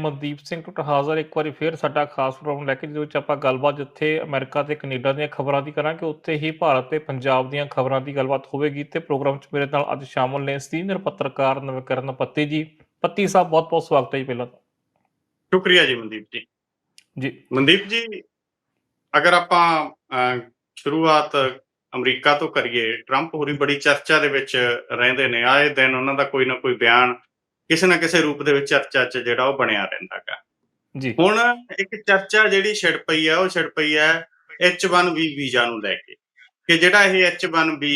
ਮਨਦੀਪ ਸਿੰਘ ਟੁੱਟ ਹਾਜ਼ਰ ਇੱਕ ਵਾਰੀ ਫੇਰ ਸਾਡਾ ਖਾਸ ਪ੍ਰੋਗਰਾਮ ਲੈ ਕੇ ਜਿਹਦੇ ਵਿੱਚ ਆਪਾਂ ਗੱਲਬਾਤ ਜਿੱਥੇ ਅਮਰੀਕਾ ਤੇ ਕੈਨੇਡਾ ਦੀਆਂ ਖਬਰਾਂ ਦੀ ਕਰਾਂਗੇ ਉੱਥੇ ਹੀ ਭਾਰਤ ਤੇ ਪੰਜਾਬ ਦੀਆਂ ਖਬਰਾਂ ਦੀ ਗੱਲਬਾਤ ਹੋਵੇਗੀ ਤੇ ਪ੍ਰੋਗਰਾਮ 'ਚ ਮੇਰੇ ਨਾਲ ਅੱਜ ਸ਼ਾਮਲ ਨੇ ਸੀਨੀਅਰ ਪੱਤਰਕਾਰ ਨਵਕਰਨ ਪੱਤੀ ਜੀ। ਪੱਤੀ ਸਾਹਿਬ ਬਹੁਤ ਬਹੁਤ ਸਵਾਗਤ ਹੈ ਜੀ ਪਹਿਲਾਂ ਤਾਂ। ਸ਼ੁਕਰੀਆ ਜੀ ਮਨਦੀਪ ਜੀ। ਜੀ। ਮਨਦੀਪ ਜੀ ਅਗਰ ਆਪਾਂ ਸ਼ੁਰੂਆਤ ਅਮਰੀਕਾ ਤੋਂ ਕਰੀਏ ਟਰੰਪ ਹੋਰੀ ਬੜੀ ਚਰਚਾ ਦੇ ਵਿੱਚ ਰਹਿੰਦੇ ਨੇ ਆਏ ਦਿਨ ਉਹਨਾਂ ਦਾ ਕੋਈ ਨਾ ਕੋਈ ਬਿਆਨ ਕਿਸੇ ਨਾ ਕਿਸੇ ਰੂਪ ਦੇ ਵਿੱਚ ਚਰਚਾ 'ਚ ਜਿਹੜਾ ਉਹ ਬਣਿਆ ਰਹਿੰਦਾ ਗਾ ਜੀ। ਹੁਣ ਇੱਕ ਚਰਚਾ ਜਿਹੜੀ ਛਿੜ ਪਈ ਹੈ ਉਹ ਛਿੜ ਪਈ ਹੈ H1B ਵੀਜ਼ਾ ਨੂੰ ਲੈ ਕੇ। ਕਿ ਜਿਹੜਾ ਇਹ H1B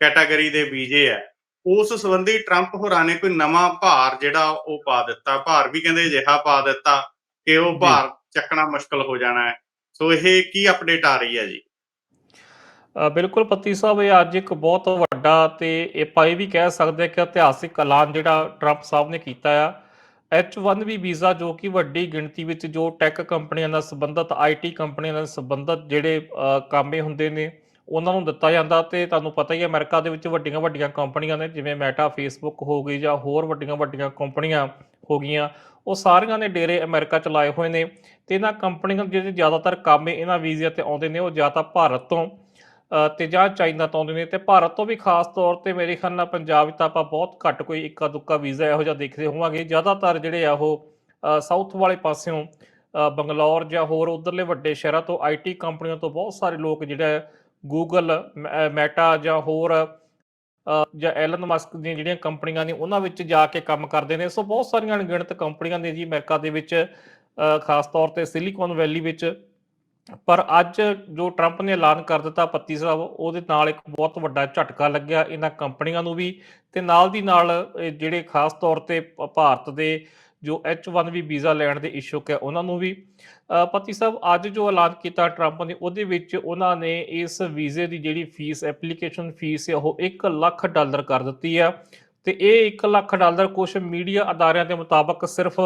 ਕੈਟਾਗਰੀ ਦੇ ਵੀਜ਼ੇ ਹੈ ਉਸ ਸੰਬੰਧੀ ਟਰੰਪ ਹੋਰਾਂ ਨੇ ਕੋਈ ਨਵਾਂ ਭਾਰ ਜਿਹੜਾ ਉਹ ਪਾ ਦਿੱਤਾ। ਭਾਰ ਵੀ ਕਹਿੰਦੇ ਅਜਿਹਾ ਪਾ ਦਿੱਤਾ ਕਿ ਉਹ। ਭਾਰ ਚੱਕਣਾ ਮੁਸ਼ਕਲ ਹੋ ਜਾਣਾ ਹੈ। ਸੋ ਇਹ ਕੀ ਅਪਡੇਟ ਆ ਰਹੀ ਹੈ ਜੀ? ਬਿਲਕੁਲ ਪੱਤੀ ਸਾਹਿਬ, ਇਹ ਅੱਜ ਇੱਕ ਬਹੁਤ ਵੱਡਾ ਤੇ ਇਹ ਆਪਾਂ ਇਹ ਵੀ ਕਹਿ ਸਕਦੇ ਹਾਂ ਕਿ ਇਤਿਹਾਸਿਕ ਐਲਾਨ ਜਿਹੜਾ ਟਰੰਪ ਸਾਹਿਬ ਨੇ ਕੀਤਾ ਆ। H1B ਵੀਜ਼ਾ ਜੋ ਕਿ ਵੱਡੀ ਗਿਣਤੀ ਵਿੱਚ ਜੋ ਟੈਕ ਕੰਪਨੀਆਂ ਨਾਲ ਸੰਬੰਧਿਤ ਆਈਟੀ ਕੰਪਨੀਆਂ ਨਾਲ ਸੰਬੰਧਿਤ ਜਿਹੜੇ ਕਾਮੇ ਹੁੰਦੇ ਨੇ, ਉਹਨਾਂ ਨੂੰ ਦਿੱਤਾ ਜਾਂਦਾ ਤੇ ਤੁਹਾਨੂੰ ਪਤਾ ਹੀ ਹੈ ਅਮਰੀਕਾ ਦੇ ਵਿੱਚ ਵੱਡੀਆਂ ਵੱਡੀਆਂ ਕੰਪਨੀਆਂ ਨੇ, ਜਿਵੇਂ ਮੈਟਾ ਫੇਸਬੁੱਕ ਹੋ ਗਈ ਜਾਂ ਹੋਰ ਵੱਡੀਆਂ ਵੱਡੀਆਂ ਕੰਪਨੀਆਂ ਹੋ ਗਈਆਂ, ਉਹ ਸਾਰੀਆਂ ਨੇ ਡੇਰੇ ਅਮਰੀਕਾ ਚ ਲਾਏ ਹੋਏ ਨੇ ਤੇ ਇਹਨਾਂ ਕੰਪਨੀਆਂ ਦੇ ਜਿਹੜੇ ਜ਼ਿਆਦਾਤਰ ਕਾਮੇ ਇਹਨਾਂ ਵੀਜ਼ਿਆਂ ਤੇ ਆਉਂਦੇ ਨੇ, ਉਹ ਜਾਂ ਤਾਂ ਭਾਰਤ ਤੋਂ ਤੇ ਜਾਂ ਚਾਈਨਾ ਤੋਂ ਆਉਂਦੇ ਨੇ ਤੇ ਭਾਰਤ ਤੋਂ ਵੀ ਖਾਸ ਤੌਰ ਤੇ ਮੇਰੇ ਖਿਆਲ ਨਾਲ ਪੰਜਾਬ ਵਿੱਚ ਤਾਂ ਆਪਾਂ ਬਹੁਤ ਘੱਟ ਕੋਈ ਇੱਕਾ ਦੁੱਕਾ ਵੀਜ਼ਾ ਇਹੋ ਜਿਹਾ ਦੇਖਦੇ ਹੋਵਾਂਗੇ। ਜ਼ਿਆਦਾਤਰ ਜਿਹੜੇ ਆ ਉਹ ਸਾਊਥ ਵਾਲੇ ਪਾਸਿਓਂ ਬੰਗਲੌਰ ਜਾਂ ਹੋਰ ਉਧਰਲੇ ਵੱਡੇ ਸ਼ਹਿਰਾਂ ਤੋਂ ਆਈਟੀ ਕੰਪਨੀਆਂ ਤੋਂ ਬਹੁਤ ਸਾਰੇ ਲੋਕ ਜਿਹੜਾ ਗੂਗਲ ਮੈਟਾ ਜਾਂ ਹੋਰ ਜਾਂ ਐਲਨ ਮਸਕ ਦੀਆਂ ਜਿਹੜੀਆਂ ਕੰਪਨੀਆਂ ਨੇ ਉਹਨਾਂ ਵਿੱਚ ਜਾ ਕੇ ਕੰਮ ਕਰਦੇ ਨੇ। ਸੋ ਬਹੁਤ ਸਾਰੀਆਂ ਅਣਗਿਣਤ ਕੰਪਨੀਆਂ ਨੇ ਜੀ ਅਮਰੀਕਾ ਦੇ ਵਿੱਚ ਖਾਸ ਤੌਰ ਤੇ ਸਿਲੀਕਨ ਵੈਲੀ ਵਿੱਚ। ਪਰ ਅੱਜ ਜੋ ਟਰੰਪ ਨੇ ਐਲਾਨ ਕਰ ਦਿੱਤਾ ਪੱਤੀ ਸਾਹਿਬ, ਉਹਦੇ ਨਾਲ ਇੱਕ ਬਹੁਤ ਵੱਡਾ ਝਟਕਾ ਲੱਗਿਆ ਇਹਨਾਂ ਕੰਪਨੀਆਂ ਨੂੰ ਵੀ ਤੇ ਨਾਲ ਦੀ ਨਾਲ ਜਿਹੜੇ ਖਾਸ ਤੌਰ ਤੇ ਭ- ਭਾਰਤ ਦੇ ਜੋ H1B ਵੀਜ਼ਾ ਲੈਣ ਦੇ ਇਸ਼ੂਕ ਹੈ ਉਹਨਾਂ ਨੂੰ ਵੀ। ਪਤੀ ਸਾਹਿਬ, ਅੱਜ ਜੋ ਐਲਾਨ ਕੀਤਾ ਟਰੰਪ ਨੇ, ਉਹਦੇ ਵਿੱਚ ਉਹਨਾਂ ਨੇ ਇਸ ਵੀਜ਼ੇ ਦੀ ਜਿਹੜੀ ਫੀਸ, ਐਪਲੀਕੇਸ਼ਨ ਫੀਸ ਹੈ, ਉਹ 1 ਲੱਖ ਡਾਲਰ ਕਰ ਦਿੱਤੀ ਆ ਤੇ ਇਹ 1 ਲੱਖ ਡਾਲਰ ਕੁਝ ਮੀਡੀਆ ਅਦਾਰਿਆਂ ਦੇ ਮੁਤਾਬਕ ਸਿਰਫ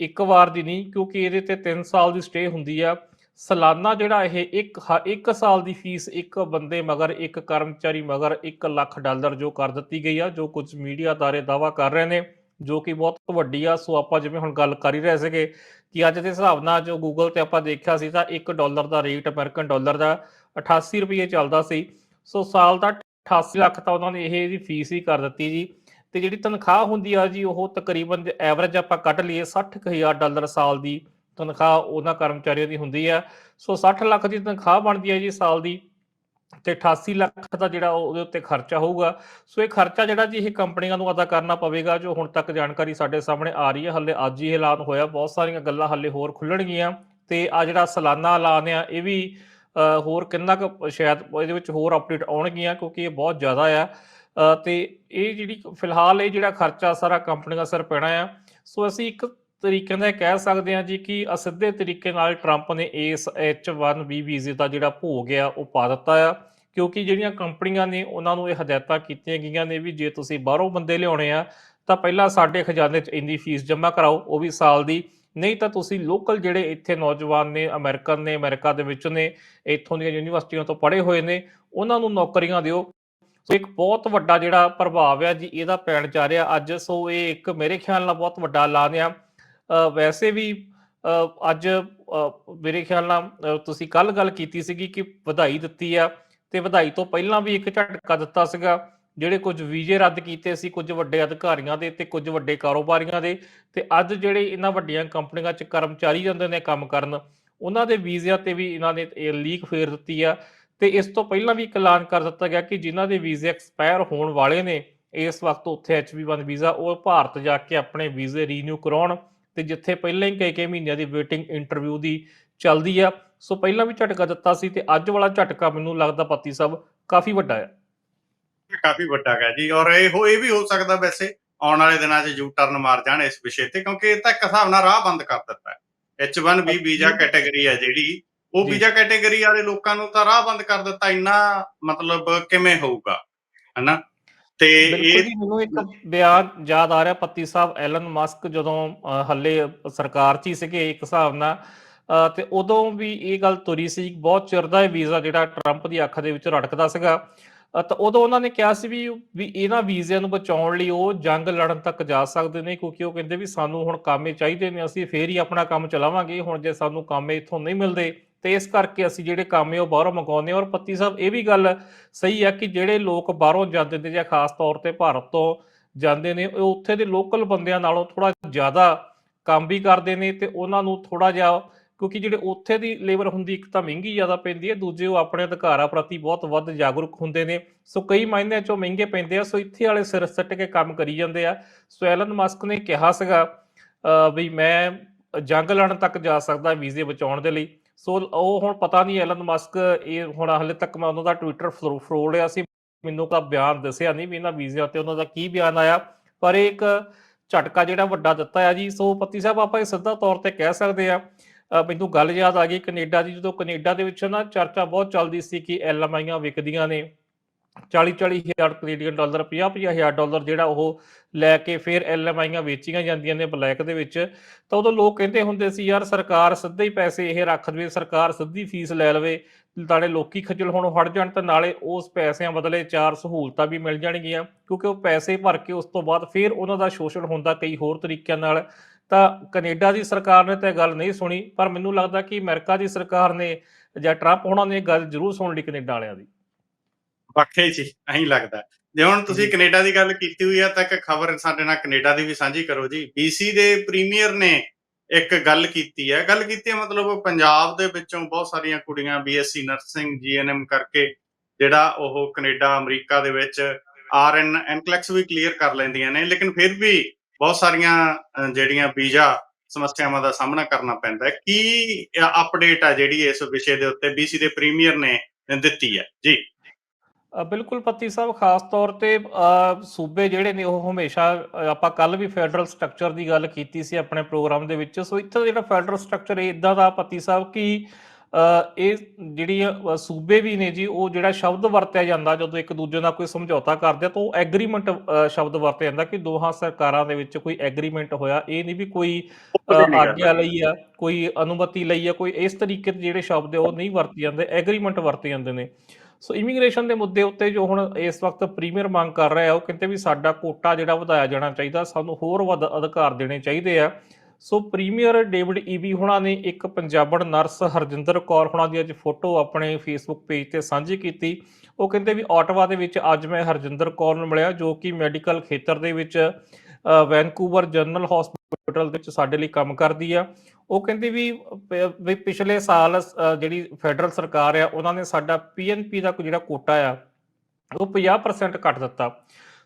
ਇੱਕ ਵਾਰ ਦੀ ਨਹੀਂ, ਕਿਉਂਕਿ ਇਹਦੇ ਤੇ 3 ਸਾਲ ਦੀ ਸਟੇ ਹੁੰਦੀ ਆ। ਸਾਲਾਨਾ ਜਿਹੜਾ ਇਹ ਇੱਕ, ਹ- ਇੱਕ ਸਾਲ ਦੀ ਫੀਸ ਇੱਕ ਬੰਦੇ ਮਗਰ, ਇੱਕ ਕਰਮਚਾਰੀ ਮਗਰ 1 ਲੱਖ ਡਾਲਰ ਜੋ ਕਰ ਦਿੱਤੀ ਗਈ ਆ, ਜੋ ਕੁਝ ਮੀਡੀਆ ਅਦਾਰੇ ਦਾਵਾ ਕਰ ਰਹੇ ਨੇ, ਜੋ ਕਿ ਬਹੁਤ ਵੱਡੀ ਆ। ਸੋ ਆਪਾਂ ਜਿਵੇਂ ਹੁਣ ਗੱਲ ਕਰ ਹੀ ਰਹੇ ਸੀਗੇ ਕਿ ਅੱਜ ਦੇ ਹਿਸਾਬ ਨਾਲ ਜੋ ਗੂਗਲ ਤੇ ਆਪਾਂ ਦੇਖਿਆ ਸੀ ਤਾਂ 1 ਡਾਲਰ ਦਾ ਰੇਟ ਅਮਰੀਕਨ ਡਾਲਰ ਦਾ 88 ਰੁਪਏ ਚੱਲਦਾ ਸੀ। ਸੋ ਸਾਲ ਦਾ 88 ਲੱਖ ਤਾਂ ਉਹਨਾਂ ਨੇ ਇਹ ਇਹਦੀ ਫੀਸ ਹੀ ਕਰ ਦਿੱਤੀ ਜੀ। ਤੇ ਜਿਹੜੀ ਤਨਖਾਹ ਹੁੰਦੀ ਆ ਜੀ, ਉਹ ਤਕਰੀਬਨ ਐਵਰੇਜ ਆਪਾਂ ਕੱਢ ਲਈਏ 60000 ਡਾਲਰ ਸਾਲ ਦੀ ਤਨਖਾਹ ਉਹਨਾਂ ਕਰਮਚਾਰੀਆਂ ਦੀ ਹੁੰਦੀ ਆ। ਸੋ 60 ਲੱਖ ਦੀ ਤਨਖਾਹ ਬਣਦੀ ਹੈ ਜੀ ਸਾਲ ਦੀ ਤੇ 88 ਲੱਖ ਦਾ ਜਿਹੜਾ ਉਹਦੇ ਉੱਤੇ ਖਰਚਾ ਹੋਊਗਾ। ਸੋ ਇਹ ਖਰਚਾ ਜਿਹੜਾ ਜੀ, ਇਹ ਕੰਪਨੀਆਂ ਨੂੰ ਅਦਾ ਕਰਨਾ ਪਵੇਗਾ ਜੋ ਹੁਣ ਤੱਕ ਜਾਣਕਾਰੀ ਸਾਡੇ ਸਾਹਮਣੇ ਆ ਰਹੀ ਹੈ ਹੱਲੇ ਅੱਜ ਹੀ ਐਲਾਨ ਹੋਇਆ, ਬਹੁਤ ਸਾਰੀਆਂ ਗੱਲਾਂ ਹੱਲੇ ਹੋਰ ਖੁੱਲਣਗੀਆਂ ਤੇ ਆ ਜਿਹੜਾ ਸਾਲਾਨਾ ਐਲਾਨ ਆ, ਇਹ ਵੀ ਹੋਰ ਕਿੰਨਾ ਕੁ ਸ਼ਾਇਦ ਇਹਦੇ ਵਿੱਚ ਹੋਰ ਅਪਡੇਟ ਆਉਣਗੀਆਂ ਕਿਉਂਕਿ ਇਹ ਬਹੁਤ ਜ਼ਿਆਦਾ ਆ। ਤੇ ਇਹ ਜਿਹੜੀ ਫਿਲਹਾਲ ਇਹ ਜਿਹੜਾ ਖਰਚਾ ਸਾਰਾ ਕੰਪਨੀਆਂ ਸਿਰ ਪੈਣਾ ਆ। ਸੋ ਅਸੀਂ ਇੱਕ ਤਰੀਕੇ ਨਾਲ ਇਹ ਕਹਿ ਸਕਦੇ ਹਾਂ ਜੀ ਕਿ ਅਸਿੱਧੇ ਤਰੀਕੇ ਨਾਲ ਟਰੰਪ ਨੇ ਇਸ H1B ਵੀਜ਼ੇ ਦਾ ਜਿਹੜਾ ਭੋਗ ਆ, ਉਹ ਪਾ ਦਿੱਤਾ ਆ। ਕਿਉਂਕਿ ਜਿਹੜੀਆਂ ਕੰਪਨੀਆਂ ਨੇ, ਉਹਨਾਂ ਨੂੰ ਇਹ ਹਦਾਇਤਾਂ ਕੀਤੀਆਂ ਗਈਆਂ ਨੇ ਵੀ ਜੇ ਤੁਸੀਂ ਬਾਹਰੋਂ ਬੰਦੇ ਲਿਆਉਣੇ ਆ, ਤਾਂ ਪਹਿਲਾਂ ਸਾਡੇ ਖਜ਼ਾਨੇ 'ਚ ਇੰਨੀ ਫੀਸ ਜਮ੍ਹਾਂ ਕਰਾਓ, ਉਹ ਵੀ ਸਾਲ ਦੀ। ਨਹੀਂ ਤਾਂ ਤੁਸੀਂ ਲੋਕਲ ਜਿਹੜੇ ਇੱਥੇ ਨੌਜਵਾਨ ਨੇ, ਅਮਰੀਕਨ ਨੇ, ਅਮਰੀਕਾ ਦੇ ਵਿੱਚ ਨੇ, ਇੱਥੋਂ ਦੀਆਂ ਯੂਨੀਵਰਸਿਟੀਆਂ ਤੋਂ ਪੜ੍ਹੇ ਹੋਏ ਨੇ, ਉਹਨਾਂ ਨੂੰ ਨੌਕਰੀਆਂ ਦਿਓ। ਸੋ ਇੱਕ ਬਹੁਤ ਵੱਡਾ ਜਿਹੜਾ ਪ੍ਰਭਾਵ ਆ ਜੀ, ਇਹਦਾ ਪੈਣ ਜਾ ਰਿਹਾ ਅੱਜ। ਸੋ ਇਹ ਇੱਕ ਮੇਰੇ ਖਿਆਲ ਨਾਲ ਬਹੁਤ ਵੱਡਾ ਐਲਾਨ ਆ। ਵੈਸੇ ਵੀ ਅੱਜ ਮੇਰੇ ਖਿਆਲ ਨਾਲ ਤੁਸੀਂ ਕੱਲ ਗੱਲ ਕੀਤੀ ਸੀਗੀ ਕਿ ਵਧਾਈ ਦਿੱਤੀ ਆ ਤੇ ਵਧਾਈ ਤੋਂ ਪਹਿਲਾਂ ਵੀ ਇੱਕ ਝਟਕਾ ਦਿੱਤਾ ਸੀਗਾ, ਜਿਹੜੇ ਕੁਝ ਵੀਜ਼ੇ ਰੱਦ ਕੀਤੇ ਸੀ ਕੁਝ ਵੱਡੇ ਅਧਿਕਾਰੀਆਂ ਦੇ ਤੇ ਕੁਝ ਵੱਡੇ ਕਾਰੋਬਾਰੀਆਂ ਦੇ ਤੇ ਅੱਜ ਜਿਹੜੇ ਇਹਨਾਂ ਵੱਡੀਆਂ ਕੰਪਨੀਆਂ 'ਚ ਕਰਮਚਾਰੀ ਜਾਂਦੇ ਨੇ ਕੰਮ ਕਰਨ, ਉਹਨਾਂ ਦੇ ਵੀਜ਼ਿਆਂ ਤੇ ਵੀ ਇਹਨਾਂ ਨੇ ਇਹ ਲੀਕ ਫੇਰ ਦਿੱਤੀ ਆ। ਤੇ ਇਸ ਤੋਂ ਪਹਿਲਾਂ ਵੀ ਇੱਕ ਐਲਾਨ ਕਰ ਦਿੱਤਾ ਗਿਆ ਕਿ ਜਿਨ੍ਹਾਂ ਦੇ ਵੀਜ਼ੇ ਐਕਸਪਾਇਰ ਹੋਣ ਵਾਲੇ ਨੇ ਇਸ ਵਕਤ ਉੱਥੇ H1B ਵੀਜ਼ਾ ਉਹ ਭਾਰਤ ਜਾ ਕੇ ਆਪਣੇ ਵੀਜ਼ੇ ਰੀਨਿਊ ਕਰਾਉਣ ਤੇ ਜਿੱਥੇ ਪਹਿਲਾਂ ਹੀ ਕਈ ਕਈ ਮਹੀਨਿਆਂ ਦੀ ਵੇਟਿੰਗ ਇੰਟਰਵਿਊ ਦੀ ਚੱਲਦੀ ਆ। ਸੋ ਪਹਿਲਾਂ ਵੀ ਝਟਕਾ ਦਿੱਤਾ ਸੀ ਤੇ ਅੱਜ ਵਾਲਾ ਝਟਕਾ ਮੈਨੂੰ ਲੱਗਦਾ ਪੱਤੀ ਸਾਹਿਬ ਕਾਫੀ ਵੱਡਾ ਇਹ ਕਾਫੀ ਵੱਡਾ ਹੈ ਜੀ ਔਰ ਇਹ ਹੋ ਇਹ ਵੀ ਹੋ ਸਕਦਾ ਵੈਸੇ ਆਉਣ ਵਾਲੇ ਦਿਨਾਂ 'ਚ ਯੂ ਟਰਨ ਮਾਰ ਜਾਣ ਇਸ ਵਿਸ਼ੇ ਤੇ ਕਿਉਂਕਿ ਇਹ ਤਾਂ ਇੱਕ ਹਿਸਾਬ ਨਾਲ ਰਾਹ ਬੰਦ ਕਰ ਦਿੱਤਾ। ਹੈ H1B ਵੀਜ਼ਾ ਕੈਟਾਗਰੀ ਹੈ ਜਿਹੜੀ ਉਹ। ਵੀਜ਼ਾ ਕੈਟਾਗਰੀ ਵਾਲੇ ਲੋਕਾਂ ਨੂੰ ਤਾਂ ਰਾਹ ਬੰਦ ਕਰ ਦਿੱਤਾ ਇੰਨਾ ਮਤਲਬ ਕਿਵੇਂ ਹੋਊਗਾ? ਹਨਾ? ਤੇ ਇਹ ਮੈਨੂੰ ਇੱਕ ਬਿਆਨ ਯਾਦ ਆ ਰਿਹਾ ਪੱਤੀ ਸਾਹਿਬ ਐਲਨ ਮਸਕ ਜਦੋਂ ਹੱਲੇ ਸਰਕਾਰ 'ਚ ਹੀ ਸੀਗੇ ਇੱਕ ਹਿਸਾਬ ਨਾਲ ਤੇ ਉਦੋਂ ਵੀ ਇਹ ਗੱਲ ਤੁਰੀ ਸੀ ਬਹੁਤ ਚਿਰ ਦਾ ਇਹ ਵੀਜ਼ਾ ਜਿਹੜਾ ਟਰੰਪ ਦੀ ਅੱਖ ਦੇ ਵਿੱਚ ਰੜਕਦਾ ਸੀਗਾ। ਤਾਂ ਉਦੋਂ ਉਹਨਾਂ ਨੇ ਕਿਹਾ ਸੀ ਵੀ ਵੀ ਇਹਨਾਂ ਵੀਜ਼ਿਆਂ ਨੂੰ ਬਚਾਉਣ ਲਈ ਉਹ ਜੰਗ ਲੜਨ ਤੱਕ ਜਾ ਸਕਦੇ ਨੇ ਕਿਉਂਕਿ ਉਹ ਕਹਿੰਦੇ ਵੀ ਸਾਨੂੰ ਹੁਣ ਕਾਮੇ ਚਾਹੀਦੇ ਨੇ ਅਸੀਂ ਫੇਰ ਹੀ ਆਪਣਾ ਕੰਮ ਚਲਾਵਾਂਗੇ ਹੁਣ ਜੇ ਸਾਨੂੰ ਕਾਮੇ ਇੱਥੋਂ ਨਹੀਂ ਮਿਲਦੇ ਤੇ ਇਸ ਕਰਕੇ ਅਸੀਂ ਜਿਹੜੇ ਕੰਮ ਕਾਮੇ ਉਹ ਬਾਹਰੋਂ ਮੰਗਾਉਂਦੇ ਹਾਂ। ਔਰ ਪੱਤੀ ਸਾਹਿਬ, ਇਹ ਵੀ ਗੱਲ ਸਹੀ ਆ ਕਿ ਜਿਹੜੇ ਲੋਕ ਬਾਹਰੋਂ ਜਾਂਦੇ ਨੇ ਜਾਂ ਖਾਸ ਤੌਰ ਤੇ ਭਾਰਤ ਤੋਂ ਜਾਂਦੇ ਨੇ, ਉਹ ਉੱਥੇ ਦੇ ਲੋਕਲ ਬੰਦਿਆਂ ਨਾਲੋਂ ਥੋੜਾ ਜ਼ਿਆਦਾ ਕੰਮ ਵੀ ਕਰਦੇ ਨੇ ਤੇ ਉਹਨਾਂ ਨੂੰ ਥੋੜਾ ਜਿਹਾ ਕਿਉਂਕਿ ਜਿਹੜੇ ਉੱਥੇ ਦੀ ਲੇਬਰ ਹੁੰਦੀ, ਇੱਕ ਤਾਂ ਮਹਿੰਗੀ ਜ਼ਿਆਦਾ ਪੈਂਦੀ ਹੈ, ਦੂਜੇ ਉਹ ਆਪਣੇ ਅਧਿਕਾਰਾਂ ਪ੍ਰਤੀ ਬਹੁਤ ਵੱਧ ਜਾਗਰੂਕ ਹੁੰਦੇ ਨੇ। ਸੋ ਕਈ ਮਾਇਨਿਆਂ 'ਚੋਂ ਮਹਿੰਗੇ ਪੈਂਦੇ ਆ, ਸੋ ਇੱਥੇ ਵਾਲੇ ਸਿਰ ਸੱਟ ਕੇ ਕੰਮ ਕਰੀ ਜਾਂਦੇ ਆ। ਸੋ ਐਲਨ ਮਸਕ ਨੇ ਕਿਹਾ ਸੀਗਾ ਵੀ ਮੈਂ ਜੰਗ ਲੜਨ ਤੱਕ ਜਾ ਸਕਦਾ, ਵੀਜ਼ੇ ਬਚਾਉਣ ਦੇ ਲਈ। ਸੋ ਉਹ ਹੁਣ ਪਤਾ ਨਹੀਂ ਐਲਨ ਮਸਕ ਇਹ ਹੁਣ ਹਾਲੇ ਤੱਕ ਮੈਂ ਉਹਨਾਂ ਦਾ ਟਵਿੱਟਰ ਫਰੋੜਿਆ ਸੀ। ਮੈਨੂੰ ਤਾਂ ਬਿਆਨ ਦੱਸਿਆ ਨਹੀਂ ਵੀ ਇਹਨਾਂ ਵੀਜ਼ਿਆਂ ਤੇ ਉਹਨਾਂ ਦਾ ਕੀ ਬਿਆਨ ਆਇਆ। ਪਰ ਇਹ ਇੱਕ ਝਟਕਾ ਜਿਹੜਾ ਵੱਡਾ ਦਿੱਤਾ ਆ ਜੀ। ਸੋ ਪਤੀ ਸਾਹਿਬ, ਆਪਾਂ ਇਹ ਸਿੱਧਾ ਤੌਰ ਤੇ ਕਹਿ ਸਕਦੇ ਆ ਮੈਨੂੰ ਗੱਲ ਯਾਦ ਆ ਗਈ ਕੈਨੇਡਾ ਦੀ। ਜਦੋਂ ਕੈਨੇਡਾ ਦੇ ਵਿੱਚ ਨਾ ਚਰਚਾ ਬਹੁਤ ਚੱਲਦੀ ਸੀ ਕਿ ਐਲਐਮਆਈਆਂ ਵਿਕਦੀਆਂ ਨੇ। 40 40 ਹਜ਼ਾਰ ਕੈਨੇਡੀਅਨ ਡਾਲਰ 50 50 ਹਜ਼ਾਰ ਡਾਲਰ ਜਿਹੜਾ ਉਹ ਲੈ ਕੇ ਫਿਰ ਐਲਐਮਆਈਆਂ ਵੇਚੀਆਂ ਜਾਂਦੀਆਂ ਨੇ ਬਲੈਕ ਦੇ ਵਿੱਚ। ਤਾਂ ਉਦੋਂ ਲੋਕ ਕਹਿੰਦੇ ਹੁੰਦੇ ਸੀ, ਯਾਰ ਸਰਕਾਰ ਸਿੱਧੇ ਹੀ ਪੈਸੇ ਇਹ ਰੱਖ ਦੇਵੇ, ਸਰਕਾਰ ਸਿੱਧੀ ਫੀਸ ਲੈ ਲਵੇ, ਨਾਲੇ ਲੋਕੀ ਖੱਜਲ ਹੋਣੋਂ ਹਟ ਜਾਣ ਤੇ ਨਾਲੇ ਉਸ ਪੈਸਿਆਂ ਬਦਲੇ ਚਾਰ ਸਹੂਲਤਾਂ ਵੀ ਮਿਲ ਜਾਣਗੀਆਂ। ਕਿਉਂਕਿ ਉਹ ਪੈਸੇ ਭਰ ਕੇ ਉਸ ਤੋਂ ਬਾਅਦ ਫਿਰ ਉਹਨਾਂ ਦਾ ਸ਼ੋਸ਼ਣ ਹੁੰਦਾ ਕਈ ਹੋਰ ਤਰੀਕਿਆਂ ਨਾਲ। ਤਾਂ ਕੈਨੇਡਾ ਦੀ ਸਰਕਾਰ ਨੇ ਤਾਂ ਇਹ ਗੱਲ ਨਹੀਂ ਸੁਣੀ, ਪਰ ਮੈਨੂੰ ਲੱਗਦਾ ਕਿ ਅਮਰੀਕਾ ਦੀ ਸਰਕਾਰ ਨੇ ਜਾਂ ਟਰੰਪ ਉਹਨਾਂ ਨੇ ਇਹ ਗੱਲ ਜ਼ਰੂਰ ਸੁਣ ਲਈ ਕੈਨੇਡਾ ਵਾਲਿਆਂ ਦੀ। ਵਾਕਈ ਜੀ ਐਂ ਲੱਗਦਾ। ਜੇ ਹੁਣ ਤੁਸੀਂ। ਕੈਨੇਡਾ ਦੀ ਗੱਲ ਕੀਤੀ ਹੋਈ ਆ ਤਾਂ ਇੱਕ ਖਬਰ ਸਾਡੇ ਨਾਲ ਕੈਨੇਡਾ ਦੀ ਵੀ ਸਾਂਝੀ ਕਰੋ ਜੀ। BC ਦੇ ਪ੍ਰੀਮੀਅਰ ਨੇ ਇੱਕ ਗੱਲ ਕੀਤੀ ਹੈ ਗੱਲ ਕੀਤੀ ਹੈ ਮਤਲਬ ਪੰਜਾਬ ਦੇ ਵਿੱਚੋਂ ਬਹੁਤ ਸਾਰੀਆਂ ਕੁੜੀਆਂ BSc ਨਰਸਿੰਗ GNM ਕਰਕੇ ਜਿਹੜਾ ਉਹ ਕੈਨੇਡਾ ਅਮਰੀਕਾ ਦੇ ਵਿੱਚ RN NCLEX ਵੀ ਕਲੀਅਰ ਕਰ ਲੈਂਦੀਆਂ ਨੇ ਲੇਕਿਨ ਫਿਰ ਵੀ ਬਹੁਤ ਸਾਰੀਆਂ ਜਿਹੜੀਆਂ ਵੀਜ਼ਾ ਸਮੱਸਿਆਵਾਂ ਦਾ ਸਾਹਮਣਾ ਕਰਨਾ ਪੈਂਦਾ। ਹੈ ਕੀ ਅਪਡੇਟ ਆ ਜਿਹੜੀ ਇਸ ਵਿਸ਼ੇ ਦੇ ਉੱਤੇ BC ਦੇ ਪ੍ਰੀਮੀਅਰ ਨੇ ਦਿੱਤੀ ਹੈ ਜੀ। ਬਿਲਕੁਲ ਪੱਤੀ ਸਾਹਿਬ ਖਾਸ ਤੌਰ ਤੇ ਸੂਬੇ ਜਿਹੜੇ ਨੇ ਉਹ ਹਮੇਸ਼ਾ ਆਪਾਂ ਕੱਲ ਵੀ ਫੈਡਰਲ ਸਟਰਕਚਰ ਦੀ ਗੱਲ ਕੀਤੀ ਸੀ ਆਪਣੇ ਪ੍ਰੋਗਰਾਮ ਦੇ ਵਿੱਚ ਸੋ ਇੱਥੇ ਜਿਹੜਾ ਫੈਡਰਲ ਸਟਰਕਚਰ ਹੈ ਇਦਾਂ ਦਾ ਪੱਤੀ ਸਾਹਿਬ ਕਿ ਇਹ ਜਿਹੜੀ ਸੂਬੇ ਵੀ ਨੇ ਜੀ ਉਹ ਜਿਹੜਾ ਸ਼ਬਦ ਵਰਤਿਆ ਜਾਂਦਾ ਜਦੋਂ ਇੱਕ ਦੂਜੇ ਨਾਲ ਕੋਈ ਸਮਝੌਤਾ ਕਰਦੇ ਆ ਤਾਂ ਉਹ ਐਗਰੀਮੈਂਟ ਸ਼ਬਦ ਵਰਤਿਆ ਜਾਂਦਾ ਕਿ ਦੋਹਾਂ ਸਰਕਾਰਾਂ ਦੇ ਵਿੱਚ ਕੋਈ ਐਗਰੀਮੈਂਟ ਹੋਇਆ ਇਹ ਨਹੀਂ ਵੀ ਕੋਈ ਆਗਿਆ ਲਈ ਆ ਕੋਈ ਅਨੁਮਤੀ ਲਈ ਆ ਕੋਈ ਇਸ ਤਰੀਕੇ ਦੇ ਜਿਹੜੇ ਸ਼ਬਦ ਉਹ ਨਹੀਂ ਵਰਤੇ ਜਾਂਦੇ ਐਗਰੀਮੈਂਟ ਵਰਤੇ ਜਾਂਦੇ ਨੇ। ਸੋ ਇਮੀਗ੍ਰੇਸ਼ਨ ਦੇ ਮੁੱਦੇ ਉੱਤੇ ਜੋ ਹੁਣ ਇਸ ਵਕਤ ਪ੍ਰੀਮੀਅਰ ਮੰਗ ਕਰ ਰਿਹਾ ਉਹ ਕਹਿੰਦੇ ਵੀ ਸਾਡਾ ਕੋਟਾ ਜਿਹੜਾ ਵਧਾਇਆ ਜਾਣਾ ਚਾਹੀਦਾ, ਸਾਨੂੰ ਹੋਰ ਵੱਧ ਅਧਿਕਾਰ ਦੇਣੇ ਚਾਹੀਦੇ ਆ। ਸੋ ਪ੍ਰੀਮੀਅਰ ਡੇਵਿਡ ਈਵੀ ਹੁਣਾਂ ਨੇ ਇੱਕ ਪੰਜਾਬਣ ਨਰਸ ਹਰਜਿੰਦਰ ਕੌਰ ਹੁਣਾਂ ਦੀ ਅੱਜ ਫੋਟੋ ਆਪਣੇ ਫੇਸਬੁੱਕ ਪੇਜ ਤੇ ਸਾਂਝੀ ਕੀਤੀ। ਉਹ ਕਹਿੰਦੇ ਵੀ ਆਟਵਾ ਦੇ ਵਿੱਚ ਅੱਜ ਮੈਂ ਹਰਜਿੰਦਰ ਕੌਰ ਨੂੰ ਮਿਲਿਆ, ਜੋ ਕਿ ਮੈਡੀਕਲ ਖੇਤਰ ਦੇ ਵਿੱਚ ਵੈਨਕੂਵਰ ਜਨਰਲ ਹਸਪੀਟਲ ਵਿੱਚ ਸਾਡੇ ਲਈ ਕੰਮ ਕਰਦੀ ਆ। ਉਹ ਕਹਿੰਦੇ ਵੀ ਪ- ਵੀ ਪਿਛਲੇ ਸਾਲ ਅ, ਜਿਹੜੀ ਫੈਡਰਲ ਸਰਕਾਰ ਆ ਉਹਨਾਂ ਨੇ ਸਾਡਾ ਪੀਐਨਪੀ ਦਾ ਕੋਈ ਜਿਹੜਾ ਕੋਟਾ ਆ ਉਹ 50% ਘੱਟ ਦਿੱਤਾ।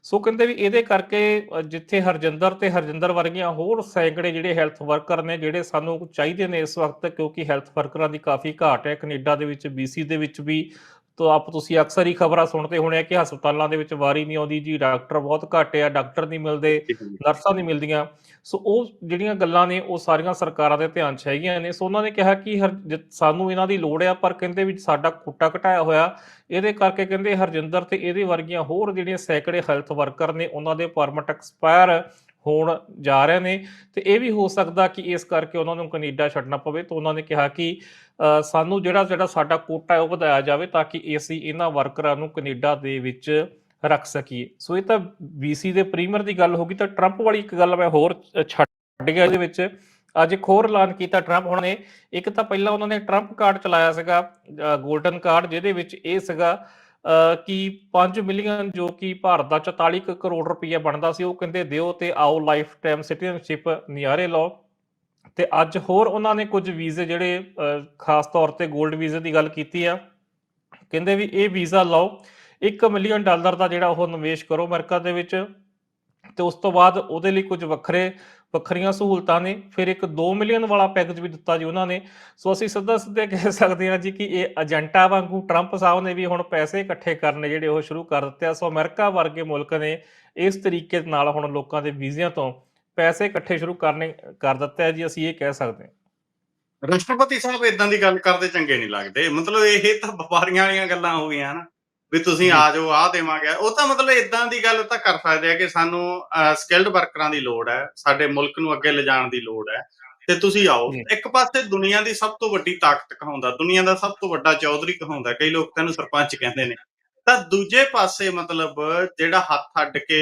ਸੋ ਕਹਿੰਦੇ ਵੀ ਇਹਦੇ ਕਰਕੇ ਅ, ਜਿੱਥੇ ਹਰਜਿੰਦਰ ਤੇ ਹਰਜਿੰਦਰ ਵਰਗੀਆਂ ਹੋਰ ਸੈਂਕੜੇ ਜਿਹੜੇ ਹੈਲਥ ਵਰਕਰ ਨੇ ਜਿਹੜੇ ਸਾਨੂੰ ਚਾਹੀਦੇ ਨੇ ਇਸ ਵਕਤ ਕਿਉਂਕਿ ਹੈਲਥ ਵਰਕਰਾਂ ਦੀ ਕਾਫੀ ਘਾਟ ਹੈ ਕੈਨੇਡਾ ਦੇ ਵਿੱਚ ਬੀਸੀ ਦੇ ਵਿੱਚ ਵੀ ਤੋ ਆਪ ਤੁਸੀਂ ਅਕਸਰ ਹੀ ਖਬਰਾਂ ਸੁਣਦੇ ਹੋਣੇ ਆ ਕਿ ਹਸਪਤਾਲਾਂ ਦੇ ਵਿੱਚ ਵਾਰੀ ਨਹੀਂ ਆਉਂਦੀ ਜੀ ਡਾਕਟਰ ਬਹੁਤ ਘੱਟ ਆ ਡਾਕਟਰ ਨਹੀਂ ਮਿਲਦੇ ਨਰਸਾਂ ਨਹੀਂ ਮਿਲਦੀਆਂ। ਸੋ ਉਹ ਜਿਹੜੀਆਂ ਗੱਲਾਂ ਨੇ ਉਹ ਸਾਰੀਆਂ ਸਰਕਾਰਾਂ ਦੇ ਧਿਆਨ 'ਚ ਹੈਗੀਆਂ ਨੇ। ਸੋ ਉਹਨਾਂ ਨੇ ਕਿਹਾ ਕਿ ਹਰ ਸਾਨੂੰ ਇਹਨਾਂ ਦੀ ਲੋੜ ਆ ਪਰ ਕਹਿੰਦੇ ਵੀ ਸਾਡਾ ਕੋਟਾ ਘਟਾਇਆ ਹੋਇਆ ਇਹਦੇ ਕਰਕੇ ਕਹਿੰਦੇ ਹਰਜਿੰਦਰ ਤੇ ਇਹਦੇ ਵਰਗੀਆਂ ਹੋਰ ਜਿਹੜੀਆਂ ਸੈਂਕੜੇ ਹੈਲਥ ਵਰਕਰ ਨੇ ਉਹਨਾਂ ਦੇ ਪਰਮਿਟ ਐਕਸਪਾਇਰ ਹੋਣ ਜਾ ਰਹੇ ਨੇ ਤੇ ਇਹ ਵੀ ਹੋ ਸਕਦਾ ਕਿ ਇਸ ਕਰਕੇ ਉਹਨਾਂ ਨੂੰ ਕੈਨੇਡਾ ਛੱਡਣਾ ਪਵੇ ਤਾਂ ਉਹਨਾਂ ਨੇ ਕਿਹਾ ਕਿ ਅ, ਸਾਨੂੰ ਜਿਹੜਾ ਜਿਹੜਾ ਸਾਡਾ ਕੋਟਾ ਹੈ ਉਹ ਵਧਾਇਆ ਜਾਵੇ ਤਾਂ ਕਿ ਅਸੀਂ ਇਹਨਾਂ ਵਰਕਰਾਂ ਨੂੰ ਕੈਨੇਡਾ ਦੇ ਵਿੱਚ ਰੱਖ ਸਕੀਏ। ਸੋ ਇਹ ਤਾਂ BC ਦੇ ਪ੍ਰੀਮੀਅਰ ਦੀ ਗੱਲ ਹੋ ਗਈ ਤਾਂ ਟਰੰਪ ਵਾਲੀ ਇੱਕ ਗੱਲ ਮੈਂ ਹੋਰ ਅ, ਛੱਡ ਗਿਆ ਇਹਦੇ ਵਿੱਚ। ਅੱਜ ਇੱਕ ਹੋਰ ਐਲਾਨ ਕੀਤਾ ਟਰੰਪ ਉਹਨਾਂ ਨੇ। ਇੱਕ ਤਾਂ ਪਹਿਲਾਂ ਉਹਨਾਂ ਨੇ ਟਰੰਪ ਕਾਰਡ ਚਲਾਇਆ ਸੀਗਾ 골ਡਨ ਕਾਰਡ ਜਿਹਦੇ ਵਿੱਚ ਇਹ ਸੀਗਾ ਕਿ 5 ਮਿਲੀਅਨ ਜੋ ਕਿ ਭਾਰਤ ਦਾ 44 ਕੁ ਕਰੋੜ ਰੁਪਈਆ ਬਣਦਾ ਸੀ, ਉਹ ਕਹਿੰਦੇ ਦਿਓ ਤੇ ਆਓ ਲਾਈਫ ਟਾਈਮ ਸਿਟੀਜ਼ਨਸ਼ਿਪ ਨਿਆਰੇ ਲਓ। ਤੇ ਅੱਜ ਹੋਰ ਉਹਨਾਂ ਨੇ ਕੁਝ ਵੀਜ਼ੇ ਜਿਹੜੇ ਖਾਸ ਤੌਰ ਤੇ 골ਡ ਵੀਜ਼ੇ ਦੀ ਗੱਲ ਕੀਤੀ ਆ, ਕਹਿੰਦੇ ਵੀ ਇਹ ਵੀਜ਼ਾ ਲਓ 1 ਮਿਲੀਅਨ ਡਾਲਰ ਦਾ ਜਿਹੜਾ ਉਹ ਨਿਵੇਸ਼ ਕਰੋ ਅਮਰੀਕਾ ਦੇ ਵਿੱਚ। ਤੇ ਉਸ ਤੋਂ ਬਾਅਦ ਉਹਦੇ ਲਈ ਕੁਝ ਵੱਖਰੇ, ਵੱਖਰੀਆਂ ਸਹੂਲਤਾਂ ਨੇ, ਫਿਰ ਇੱਕ 2 ਮਿਲੀਅਨ ਵਾਲਾ ਪੈਕੇਜ ਵੀ ਦਿੱਤਾ ਜੀ ਉਹਨਾਂ ਨੇ। ਸੋ ਅਸੀਂ ਸਿੱਧਾ ਸਿੱਧੇ ਕਹਿ ਸਕਦੇ ਹਾਂ ਜੀ ਕਿ ਇਹ ਏਜੰਟਾ ਵਾਂਗੂ ਟਰੰਪ ਸਾਹਿਬ ਨੇ ਵੀ ਹੁਣ ਪੈਸੇ ਇਕੱਠੇ ਕਰਨੇ ਜਿਹੜੇ ਉਹ ਸ਼ੁਰੂ ਕਰ ਦਿੱਤੇ ਆ। ਸੋ ਅਮਰੀਕਾ ਵਰਗੇ ਮੁਲਕ ਨੇ ਇਸ ਤਰੀਕੇ ਨਾਲ ਹੁਣ ਲੋਕਾਂ ਦੇ ਵੀਜ਼ਿਆਂ ਤੋਂ ਪੈਸੇ ਇਕੱਠੇ ਸ਼ੁਰੂ ਕਰਨੇ, ਕਰ ਦਿੱਤੇ ਆ ਜੀ, ਅਸੀਂ ਇਹ ਕਹਿ ਸਕਦੇ ਹਾਂ। ਰਾਸ਼ਟਰਪਤੀ ਸਾਹਿਬ ਇਦਾਂ ਦੀ ਗੱਲ ਕਰਦੇ ਚੰਗੇ ਨਹੀਂ ਲੱਗਦੇ। ਮਤਲਬ ਇਹ ਤਾਂ ਵਪਾਰੀਆਂ ਵਾਲੀਆਂ ਗੱਲਾਂ ਹੋ ਗਈਆਂ ਨਾ। ਵੀ ਤੁਸੀਂ। ਆ ਜਾਓ ਆ ਦੇਵਾਂਗੇ। ਉਹ ਤਾਂ ਮਤਲਬ ਇਦਾਂ ਦੀ ਗੱਲ ਤਾਂ ਕਰ ਸਕਦੇ ਆ ਕਿ ਸਾਨੂੰ ਸਕਿਲਡ ਵਰਕਰਾਂ ਦੀ ਲੋੜ ਹੈ। ਸਾਡੇ ਮੁਲਕ ਨੂੰ ਅੱਗੇ ਲਿਜਾਣ ਦੀ ਲੋੜ ਹੈ। ਤੇ ਤੁਸੀਂ ਆਓ। ਇੱਕ ਪਾਸੇ ਦੁਨੀਆ ਦੀ ਸਭ ਤੋਂ ਵੱਡੀ ਤਾਕਤ ਕਹਾਉਂਦਾ ਦੁਨੀਆ ਦਾ ਸਭ ਤੋਂ ਵੱਡਾ ਚੌਧਰੀ ਕਹਾਉਂਦਾ ਕਈ ਲੋਕ ਤੈਨੂੰ ਸਰਪੰਚ ਕਹਿੰਦੇ ਨੇ। ਤਾਂ ਦੂਜੇ ਪਾਸੇ ਮਤਲਬ ਜਿਹੜਾ ਹੱਥ ਅੱਡ ਕੇ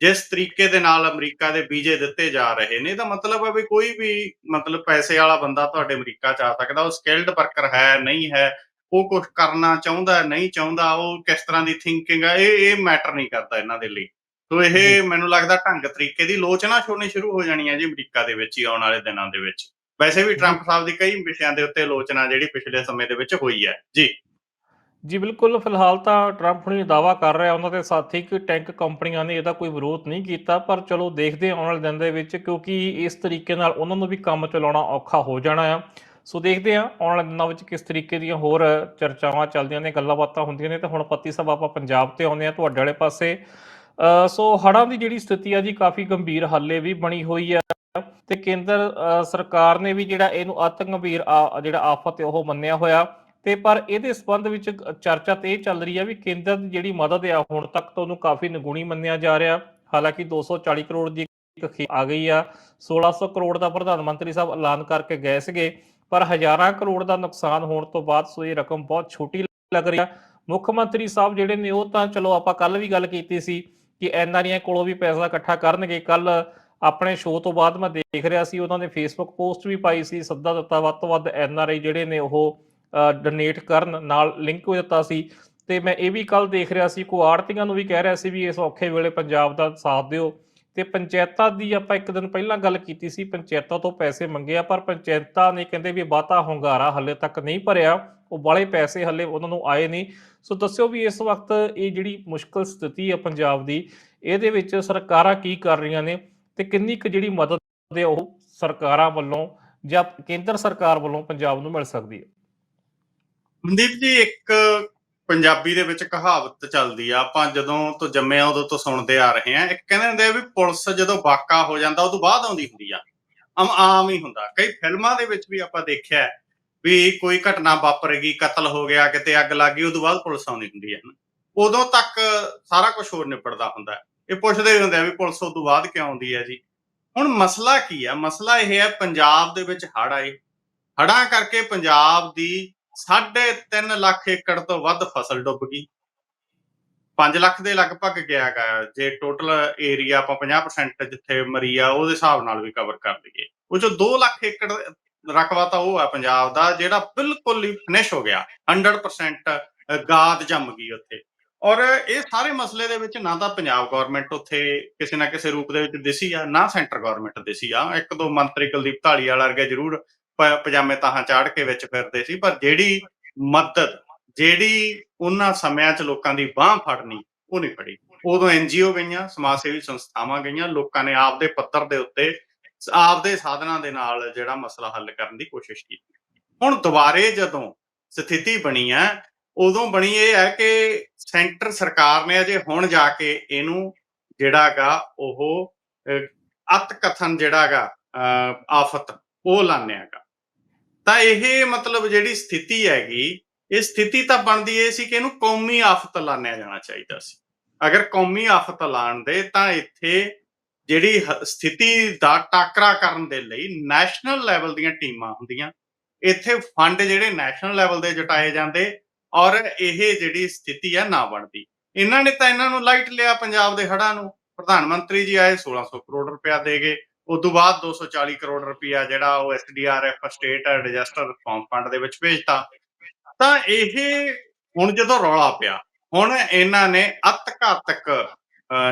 ਜਿਸ ਤਰੀਕੇ ਦੇ ਨਾਲ ਅਮਰੀਕਾ ਦੇ ਵੀਜ਼ੇ ਦਿੱਤੇ ਜਾ ਰਹੇ ਨੇ ਤਾਂ ਮਤਲਬ ਹੈ ਵੀ ਕੋਈ ਵੀ ਮਤਲਬ ਪੈਸੇ ਵਾਲਾ ਬੰਦਾ ਤੁਹਾਡੇ ਅਮਰੀਕਾ ਚ ਆ ਸਕਦਾ। ਉਹ ਸਕਿਲਡ ਵਰਕਰ ਹੈ ਨਹੀਂ ਹੈ ਉਹ ਕੁਝ ਕਰਨਾ ਚਾਹੁੰਦਾ ਨਹੀਂ ਚਾਹੁੰਦਾ ਉਹ ਕਿਸ ਤਰ੍ਹਾਂ ਦੀ ਥਿੰਕਿੰਗ ਹੈ ਇਹ ਇਹ ਮੈਟਰ ਨਹੀਂ ਕਰਦਾ ਇਹਨਾਂ ਦੇ ਲਈ। ਸੋ। ਇਹ ਮੈਨੂੰ ਲੱਗਦਾ ਢੰਗ ਤਰੀਕੇ ਦੀ ਲੋਚਨਾ ਛੋੜਨੀ ਸ਼ੁਰੂ ਹੋ ਜਾਣੀ ਹੈ ਜੀ ਅਮਰੀਕਾ ਦੇ ਵਿੱਚ ਹੀ ਆਉਣ ਵਾਲੇ ਦਿਨਾਂ ਦੇ ਵਿੱਚ। ਵੈਸੇ ਵੀ ਟਰੰਪ ਸਾਹਿਬ ਦੀ ਕਈ ਵਿਸ਼ਿਆਂ ਦੇ ਉੱਤੇ ਲੋਚਨਾ ਜਿਹੜੀ ਪਿਛਲੇ ਸਮੇਂ ਦੇ ਵਿੱਚ ਹੋਈ ਹੈ। ਜੀ। ਜੀ ਬਿਲਕੁਲ ਫਿਲਹਾਲ ਤਾਂ ਟਰੰਪ ਹੁਣੀ ਦਾਵਾ ਕਰ ਰਿਹਾ ਉਹਨਾਂ ਦੇ ਸਾਥੀ ਕਿ ਟੈਂਕ ਕੰਪਨੀਆਂ ਨੇ ਇਹਦਾ ਕੋਈ ਵਿਰੋਧ ਨਹੀਂ ਕੀਤਾ ਪਰ ਚਲੋ ਦੇਖਦੇ ਆਉਣ ਵਾਲੇ ਦਿਨ ਦੇ ਵਿੱਚ ਕਿਉਂਕਿ ਇਸ ਤਰੀਕੇ ਨਾਲ ਉਹਨਾਂ ਨੂੰ ਵੀ ਕੰਮ ਚਲਾਉਣਾ ਔਖਾ ਹੋ ਜਾਣਾ ਆ। ਸੋ ਦੇਖਦੇ ਹਾਂ ਆਉਣ ਵਾਲੇ ਦਿਨਾਂ ਵਿੱਚ ਕਿਸ ਤਰੀਕੇ ਦੀਆਂ ਹੋਰ ਚਰਚਾਵਾਂ ਚੱਲਦੀਆਂ ਨੇ ਗੱਲਾਂ ਬਾਤਾਂ ਹੁੰਦੀਆਂ ਨੇ ਤੇ ਹੁਣ ਪੱਤੀ ਸਾਹਿਬ ਆਪਾਂ ਪੰਜਾਬ ਤੇ ਆਉਂਦੇ ਆ ਤੁਹਾਡੇ ਵਾਲੇ ਪਾਸੇ। ਅ, ਸੋ ਹੜ੍ਹਾਂ ਦੀ ਜਿਹੜੀ ਸਥਿਤੀ ਆ ਜੀ ਕਾਫੀ ਗੰਭੀਰ ਹਾਲੇ ਵੀ ਬਣੀ ਹੋਈ ਆ ਤੇ ਕੇਂਦਰ ਸਰਕਾਰ ਨੇ ਵੀ ਜਿਹੜਾ ਇਹਨੂੰ ਅਤ ਗੰਭੀਰ ਆ- ਜਿਹੜਾ ਆਫਤ ਹੈ ਉਹ ਮੰਨਿਆ ਹੋਇਆ। ਤੇ ਪਰ ਇਹਦੇ ਸੰਬੰਧ ਵਿੱਚ ਚਰਚਾ ਤੇ ਇਹ ਚੱਲ ਰਹੀ ਆ ਵੀ ਕੇਂਦਰ ਦੀ ਜਿਹੜੀ ਮਦਦ ਆ ਹੁਣ ਤੱਕ ਤਾਂ ਉਹਨੂੰ ਕਾਫੀ ਨਿਗੁਣੀ ਮੰਨਿਆ ਜਾ ਰਿਹਾ। ਹਾਲਾਂਕਿ 240 ਕਰੋੜ ਦੀ ਇੱਕ ਆ ਗਈ ਆ। 1600 ਕਰੋੜ ਦਾ ਪ੍ਰਧਾਨ ਮੰਤਰੀ ਸਾਹਿਬ ਐਲਾਨ ਕਰਕੇ ਗਏ ਸੀਗੇ। ਪਰ ਹਜ਼ਾਰਾਂ ਕਰੋੜ ਦਾ ਨੁਕਸਾਨ ਹੋਣ ਤੋਂ ਬਾਅਦ ਸੋ ਇਹ ਰਕਮ ਬਹੁਤ ਛੋਟੀ ਲੱਗ ਰਹੀ ਆ। ਮੁੱਖ ਮੰਤਰੀ ਸਾਹਿਬ ਜਿਹੜੇ ਨੇ ਉਹ ਤਾਂ ਚਲੋ ਆਪਾਂ ਕੱਲ ਵੀ ਗੱਲ ਕੀਤੀ ਸੀ ਕਿ ਐਨਆਰਆਈਆਂ ਕੋਲੋਂ ਵੀ ਪੈਸਾ ਇਕੱਠਾ ਕਰਨਗੇ। ਕੱਲ ਆਪਣੇ ਸ਼ੋਅ ਤੋਂ ਬਾਅਦ ਮੈਂ ਦੇਖ ਰਿਹਾ ਸੀ, ਉਹਨਾਂ ਨੇ ਫੇਸਬੁੱਕ ਪੋਸਟ ਵੀ ਪਾਈ ਸੀ, ਸੱਦਾ ਦਿੱਤਾ ਵੱਧ ਤੋਂ ਵੱਧ ਐਨਆਰਆਈ ਜਿਹੜੇ ਨੇ ਉਹ ਡੋਨੇਟ ਕਰਨ ਨਾਲ ਲਿੰਕ ਹੋ ਦਿੱਤਾ ਸੀ। ਤੇ ਮੈਂ ਇਹ ਵੀ ਕੱਲ ਦੇਖ ਰਿਹਾ ਸੀ ਕੋ ਆੜਤੀਆਂ ਨੂੰ ਵੀ ਕਹਿ ਰਿਹਾ ਸੀ ਵੀ ਇਸ ਔਖੇ ਵੇਲੇ ਪੰਜਾਬ ਦਾ ਸਾਥ ਦਿਓ। ਤੇ ਪੰਚਾਇਤਾਂ ਦੀ ਆਪਾਂ ਇੱਕ ਦਿਨ ਪਹਿਲਾਂ ਗੱਲ ਕੀਤੀ ਸੀ, ਪੰਚਾਇਤਾਂ ਤੋਂ ਪੈਸੇ ਮੰਗੇ ਆ ਪਰ ਪੰਚਾਇਤਾਂ ਨੇ ਕਹਿੰਦੇ ਵੀ ਬਾਤਾ ਹੁੰਗਾਰਾ ਹੱਲੇ ਤੱਕ ਨਹੀਂ ਭਰਿਆ, ਉਹ ਬਾਲੇ ਪੈਸੇ ਹੱਲੇ ਉਹਨਾਂ ਨੂੰ ਆਏ ਨਹੀਂ। ਸੋ ਦੱਸਿਓ ਵੀ ਇਸ ਵਕਤ ਇਹ ਜਿਹੜੀ ਮੁਸ਼ਕਲ ਸਥਿਤੀ ਆ ਪੰਜਾਬ ਦੀ, ਇਹਦੇ ਵਿੱਚ ਸਰਕਾਰਾਂ ਕੀ ਕਰ ਰਹੀਆਂ ਨੇ ਤੇ ਕਿੰਨੀ ਕੁ ਜਿਹੜੀ ਮਦਦ ਹੈ ਉਹ ਸਰਕਾਰਾਂ ਵੱਲੋਂ ਜਾਂ ਕੇਂਦਰ ਸਰਕਾਰ ਵੱਲੋਂ ਪੰਜਾਬ ਨੂੰ ਮਿਲ ਸਕਦੀ ਹੈ? ਮਨਦੀਪ ਜੀ, ਇੱਕ ਪੰਜਾਬੀ ਦੇ ਵਿੱਚ ਕਹਾਵਤ ਚੱਲਦੀ ਆ, ਆਪਾਂ ਜਦੋਂ ਤੋਂ ਜੰਮੇ ਆ, ਉਦੋਂ ਤੋਂ ਸੁਣਦੇ ਆ ਰਹੇ ਆ। ਇੱਕ ਕਹਿੰਦੇ ਹੁੰਦੇ ਆ ਵੀ ਪੁਲਿਸ ਜਦੋਂ ਵਾਕਾ ਹੋ ਜਾਂਦਾ, ਉਦੋਂ ਬਾਅਦ ਆਉਂਦੀ ਹੁੰਦੀ ਆ। ਆਮ ਆਮ ਹੀ ਹੁੰਦਾ। ਕਈ ਫਿਲਮਾਂ ਦੇ ਵਿੱਚ ਵੀ ਆਪਾਂ ਦੇਖਿਆ ਵੀ ਕੋਈ ਘਟਨਾ ਵਾਪਰੇਗੀ, ਕਤਲ ਹੋ ਗਿਆ, ਕਿਤੇ ਅੱਗ ਲੱਗ ਗਈ, ਉਦੋਂ ਬਾਅਦ ਪੁਲਿਸ ਆਉਂਦੀ ਹੁੰਦੀ ਹੈ ਨਾ ਉਦੋਂ ਤੱਕ ਸਾਰਾ ਕੁਝ ਹੋਰ ਨਿਪੜਦਾ ਹੁੰਦਾ ਇਹ ਪੁੱਛਦੇ ਹੁੰਦੇ ਆ ਵੀ ਪੁਲਿਸ ਉਦੋਂ ਬਾਅਦ ਕਿਉਂ ਆਉਂਦੀ ਹੈ ਜੀ? ਹੁਣ ਮਸਲਾ ਕੀ ਆ? ਮਸਲਾ ਇਹ ਹੈ, ਪੰਜਾਬ ਦੇ ਵਿੱਚ ਹੜ੍ਹ ਆਏ। ਹੜ੍ਹਾਂ ਕਰਕੇ ਪੰਜਾਬ ਦੀ ਸਾਢੇ ਤਿੰਨ ਲੱਖ ਏਕੜ ਤੋਂ ਵੱਧ ਫਸਲ ਡੁੱਬ ਗਈ। 5 ਲੱਖ ਦੇ ਲਗਭਗ ਗਿਆ ਜੇ ਟੋਟਲ ਏਰੀਆ ਆਪਾਂ 50% ਜਿੱਥੇ ਮਰੀ ਆ, ਉਹਦੇ ਹਿਸਾਬ ਨਾਲ ਵੀ ਕਵਰ ਕਰ ਲਈਏ। ਉਹ ਚੋਂ 2 ਲੱਖ ਏਕੜ ਰਕਬਾ ਤਾਂ ਉਹ ਹੈ ਪੰਜਾਬ ਦਾ, ਜਿਹੜਾ ਬਿਲਕੁਲ ਹੀ ਫਿਨਿਸ਼ ਹੋ ਗਿਆ। 100% ਗਾਦ ਜੰਮ ਗਈ ਉੱਥੇ। ਔਰ ਇਹ ਸਾਰੇ ਮਸਲੇ ਦੇ ਵਿੱਚ ਨਾ ਤਾਂ ਪੰਜਾਬ ਗਵਰਨਮੈਂਟ ਉੱਥੇ ਕਿਸੇ ਨਾ ਕਿਸੇ ਰੂਪ ਦੇ ਵਿੱਚ ਦਿਸੀ ਆ, ਨਾ ਸੈਂਟਰ ਗਵਰਨਮੈਂਟ ਦਿਸੀ ਆ। ਇੱਕ ਦੋ ਮੰਤਰੀ ਕੁਲਦੀਪ ਢਾਲੀਵਾਲ ਵਰਗੇ ਜ਼ਰੂਰ ਪਜਾਮੇ ਤਾਹਾਂ ਚਾੜ ਕੇ ਵਿੱਚ ਫਿਰਦੇ ਸੀ ਪਰ ਜਿਹੜੀ ਮਦਦ ਜਿਹੜੀ ਉਹਨਾਂ ਸਮਿਆਂ 'ਚ ਲੋਕਾਂ ਦੀ ਬਾਹ ਫੜਨੀ ਉਹ ਨਹੀਂ ਫੜੀ। ਉਦੋਂ ਐਨਜੀਓ ਗਈਆਂ ਸਮਾਜ ਸੇਵੀ ਸੰਸਥਾਵਾਂ ਗਈਆਂ ਲੋਕਾਂ ਨੇ ਆਪਦੇ ਪੱਤਰ ਦੇ ਉੱਤੇ ਆਪਦੇ ਸਾਧਨਾਂ ਦੇ ਨਾਲ ਜਿਹੜਾ ਮਸਲਾ ਹੱਲ ਕਰਨ ਦੀ ਕੋਸ਼ਿਸ਼ ਕੀਤੀ। ਹੁਣ ਦੁਬਾਰੇ ਜਦੋਂ ਸਥਿਤੀ ਬਣੀ ਹੈ ਉਦੋਂ ਬਣੀ ਇਹ ਹੈ ਕਿ ਸੈਂਟਰ ਸਰਕਾਰ ਨੇ ਅਜੇ ਹੁਣ ਜਾ ਕੇ ਇਹਨੂੰ ਜਿਹੜਾਗਾ ਉਹ ਅਹ, ਅਤ ਕਥਨ ਜਿਹੜਾਗਾ ਆਫਤ ਉਹ ਲਾਣਿਆਗਾ ਤਾਂ ਇਹ ਮਤਲਬ ਜਿਹੜੀ ਸਥਿਤੀ ਹੈਗੀ, ਇਹ ਸਥਿਤੀ ਤਾਂ ਬਣਦੀ ਇਹ ਸੀ ਕਿ ਇਹਨੂੰ ਕੌਮੀ ਆਫਤ ਲਾਣਿਆ ਜਾਣਾ ਚਾਹੀਦਾ ਸੀ। ਅਗਰ ਕੌਮੀ ਆਫਤ ਲਾਣ ਦੇ ਤਾਂ ਇੱਥੇ ਜਿਹੜੀ ਸਥਿਤੀ ਦਾ ਟਾਕਰਾ ਕਰਨ ਦੇ ਲਈ ਨੈਸ਼ਨਲ ਲੈਵਲ ਦੀਆਂ ਟੀਮਾਂ ਹੁੰਦੀਆਂ। ਇੱਥੇ ਫੰਡ ਜਿਹੜੇ ਨੈਸ਼ਨਲ ਲੈਵਲ ਦੇ ਜਟਾਏ ਜਾਂਦੇ ਔਰ ਇਹ ਜਿਹੜੀ ਸਥਿਤੀ ਹੈ ਨਾ ਬਣਦੀ। ਇਹਨਾਂ ਨੇ ਤਾਂ ਇਹਨਾਂ ਨੂੰ ਲਾਈਟ ਲਿਆ ਪੰਜਾਬ ਦੇ ਹੜ੍ਹਾਂ ਨੂੰ। ਪ੍ਰਧਾਨ ਮੰਤਰੀ ਜੀ ਆਏ 1600 ਕਰੋੜ ਰੁਪਇਆ ਦੇ ਗਏ। ਉਸ ਤੋਂ ਬਾਅਦ 240 ਕਰੋੜ ਰੁਪਇਆ ਜਿਹੜਾ ਉਹ SDRF state disaster response fund ਦੇ ਵਿੱਚ ਭੇਜਤਾ। ਤਾਂ ਇਹ ਹੁਣ ਜਦੋਂ ਰੌਲਾ ਪਿਆ, ਹੁਣ ਇਹਨਾਂ ਨੇ ਅਤ ਘਾਤਕ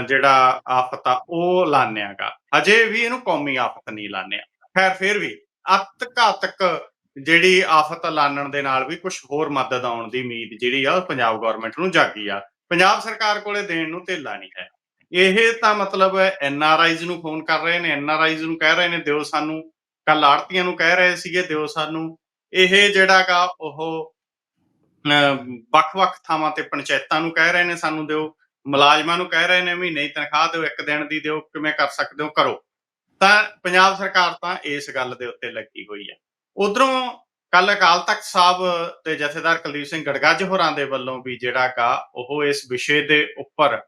ਜਿਹੜਾ ਆਫਤ ਆ, ਉਹ ਲਾਣਿਆਗਾ ਅਜੇ ਵੀ ਇਹਨੂੰ ਕੌਮੀ ਆਫਤ ਨਹੀਂ ਲਾਣਿਆ ਖੈਰ, ਫਿਰ ਵੀ ਅਤ ਘਾਤਕ ਜਿਹੜੀ ਆਫਤ ਲਾਣਨ ਦੇ ਨਾਲ ਵੀ ਕੁਝ ਹੋਰ ਮਦਦ ਆਉਣ ਦੀ ਉਮੀਦ ਜਿਹੜੀ ਆ, ਉਹ ਪੰਜਾਬ ਗਵਰਨਮੈਂਟ ਨੂੰ ਜਾਗੀ ਆ। ਪੰਜਾਬ ਸਰਕਾਰ ਕੋਲੇ ਦੇਣ ਨੂੰ ਧੇਲਾ ਨਹੀਂ ਹੈ। ਇਹ ਤਾਂ ਮਤਲਬ ਐਨ ਆਰ ਆਈਜ਼ ਨੂੰ ਫੋਨ ਕਰ ਰਹੇ ਨੇ, ਐਨ ਆਰ ਆਈਜ਼ ਨੂੰ ਕਹਿ ਰਹੇ ਨੇ, ਦਿਓ ਸਾਨੂੰ ਕੱਲ ਆੜਤੀਆਂ ਨੂੰ ਕਹਿ ਰਹੇ ਸੀਗੇ, ਦਿਓ ਸਾਨੂੰ। ਇਹ ਜਿਹੜਾਗਾ ਉਹ ਵੱਖ-ਵੱਖ ਥਾਵਾਂ ਤੇ ਪੰਚਾਇਤਾਂ ਨੂੰ ਕਹਿ ਰਹੇ ਨੇ, ਸਾਨੂੰ ਦਿਓ। ਮੁਲਾਜ਼ਮਾਂ ਨੂੰ ਕਹਿ ਰਹੇ ਨੇ ਮਹੀਨੇ ਦੀ ਤਨਖਾਹ ਦਿਓ, ਇੱਕ ਦਿਨ ਦੀ ਦਿਓ, ਕਿਵੇਂ ਕਰ ਸਕਦੇ ਹੋ, ਕਰੋ। ਤਾਂ ਪੰਜਾਬ ਸਰਕਾਰ ਤਾਂ ਇਸ ਗੱਲ ਦੇ ਉੱਤੇ ਲੱਗੀ ਹੋਈ ਹੈ ਉਧਰੋਂ ਕੱਲ ਅਕਾਲ ਤਖਤ ਸਾਹਿਬ ਦੇ ਜਥੇਦਾਰ ਕੁਲਦੀਪ ਸਿੰਘ ਗੜਗੱਜ ਹੋਰਾਂ ਦੇ ਵੱਲੋਂ ਵੀ ਜਿਹੜਾ ਗਾ ਉਹ ਇਸ ਵਿਸ਼ੇ ਦੇ ਉੱਪਰ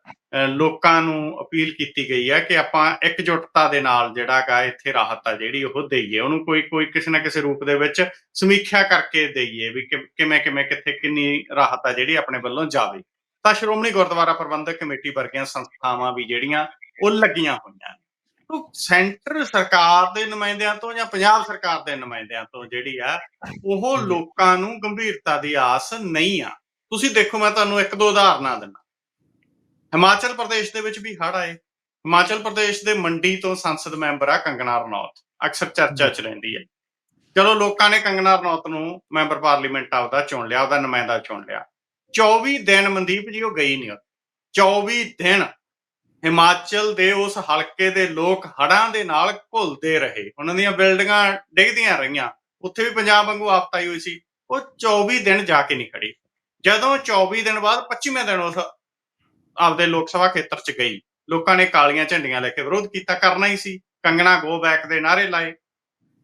ਲੋਕਾਂ ਨੂੰ ਅਪੀਲ ਕੀਤੀ ਗਈ ਹੈ ਕਿ ਆਪਾਂ ਇਕਜੁੱਟਤਾ ਦੇ ਨਾਲ ਜਿਹੜਾ ਗਾ ਇੱਥੇ ਰਾਹਤ ਆ ਜਿਹੜੀ ਉਹ ਦੇਈਏ। ਉਹਨੂੰ ਕੋਈ ਕੋਈ ਕਿਸੇ ਨਾ ਕਿਸੇ ਰੂਪ ਦੇ ਵਿੱਚ ਸਮੀਖਿਆ ਕਰਕੇ ਦੇਈਏ ਵੀ ਕਿ- ਕਿਵੇਂ ਕਿਵੇਂ, ਕਿੱਥੇ ਕਿੰਨੀ ਰਾਹਤ ਆ ਜਿਹੜੀ ਆਪਣੇ ਵੱਲੋਂ ਜਾਵੇ। ਤਾਂ ਸ਼੍ਰੋਮਣੀ ਗੁਰਦੁਆਰਾ ਪ੍ਰਬੰਧਕ ਕਮੇਟੀ ਵਰਗੀਆਂ ਸੰਸਥਾਵਾਂ ਵੀ ਜਿਹੜੀਆਂ, ਉਹ ਲੱਗੀਆਂ ਹੋਈਆਂ ਨੇ। ਸੈਂਟਰ ਸਰਕਾਰ ਦੇ ਨੁਮਾਇੰਦਿਆਂ ਤੋਂ ਜਾਂ ਪੰਜਾਬ ਸਰਕਾਰ ਦੇ ਨੁਮਾਇੰਦਿਆਂ ਤੋਂ ਜਿਹੜੀ ਆ ਉਹ। ਲੋਕਾਂ ਨੂੰ ਗੰਭੀਰਤਾ ਦੀ ਆਸ ਨਹੀਂ ਆ। ਤੁਸੀਂ ਦੇਖੋ ਮੈਂ ਤੁਹਾਨੂੰ ਇੱਕ ਦੋ ਉਦਾਹਰਨਾਂ ਦਿੰਦਾ। ਹਿਮਾਚਲ ਪ੍ਰਦੇਸ਼ ਦੇ ਵਿੱਚ ਵੀ ਹੜ੍ਹ ਆਏ। ਹਿਮਾਚਲ ਪ੍ਰਦੇਸ਼ ਦੇ ਮੰਡੀ ਤੋਂ ਸੰਸਦ ਮੈਂਬਰ ਆ ਕੰਗਨਾ ਰਣੌਤ। ਅਕਸਰ ਚਰਚਾ 'ਚ ਰਹਿੰਦੀ ਹੈ ਚਲੋ ਲੋਕਾਂ ਨੇ ਕੰਗਨਾ ਰਣੌਤ ਨੂੰ ਮੈਂਬਰ ਪਾਰਲੀਮੈਂਟ ਆਪਦਾ ਚੁਣ ਲਿਆ ਉਹਦਾ ਨੁਮਾਇੰਦਾ ਚੁਣ ਲਿਆ। 24 ਦਿਨ ਮਨਦੀਪ ਜੀ ਉਹ ਗਈ ਨਹੀਂ ਉੱਥੇ। 24 ਦਿਨ ਹਿਮਾਚਲ ਦੇ ਉਸ ਹਲਕੇ ਦੇ ਲੋਕ ਹੜਾਂ ਦੇ ਨਾਲ ਘੁਲਦੇ ਰਹੇ। ਉਹਨਾਂ ਦੀਆਂ ਬਿਲਡਿੰਗਾਂ ਡਿੱਗਦੀਆਂ ਰਹੀਆਂ। ਉੱਥੇ ਵੀ ਪੰਜਾਬ ਵਾਂਗੂ ਆਫਤ ਆਈ ਹੋਈ ਸੀ। ਉਹ 24 ਦਿਨ ਜਾ ਕੇ ਨਹੀਂ ਖੜੀ ਜਦੋਂ 24 ਦਿਨ ਬਾਅਦ 25ਵੇਂ ਦਿਨ ਉਸ ਆਪਦੇ ਲੋਕ ਸਭਾ ਖੇਤਰ 'ਚ ਗਈ। ਲੋਕਾਂ ਨੇ ਕਾਲੀਆਂ ਝੰਡੀਆਂ ਲੈ ਕੇ ਵਿਰੋਧ ਕੀਤਾ, ਕਰਨਾ ਹੀ ਸੀ। ਕੰਗਣਾ ਗੋ ਬੈਕ ਦੇ ਨਾਰੇ ਲਾਏ।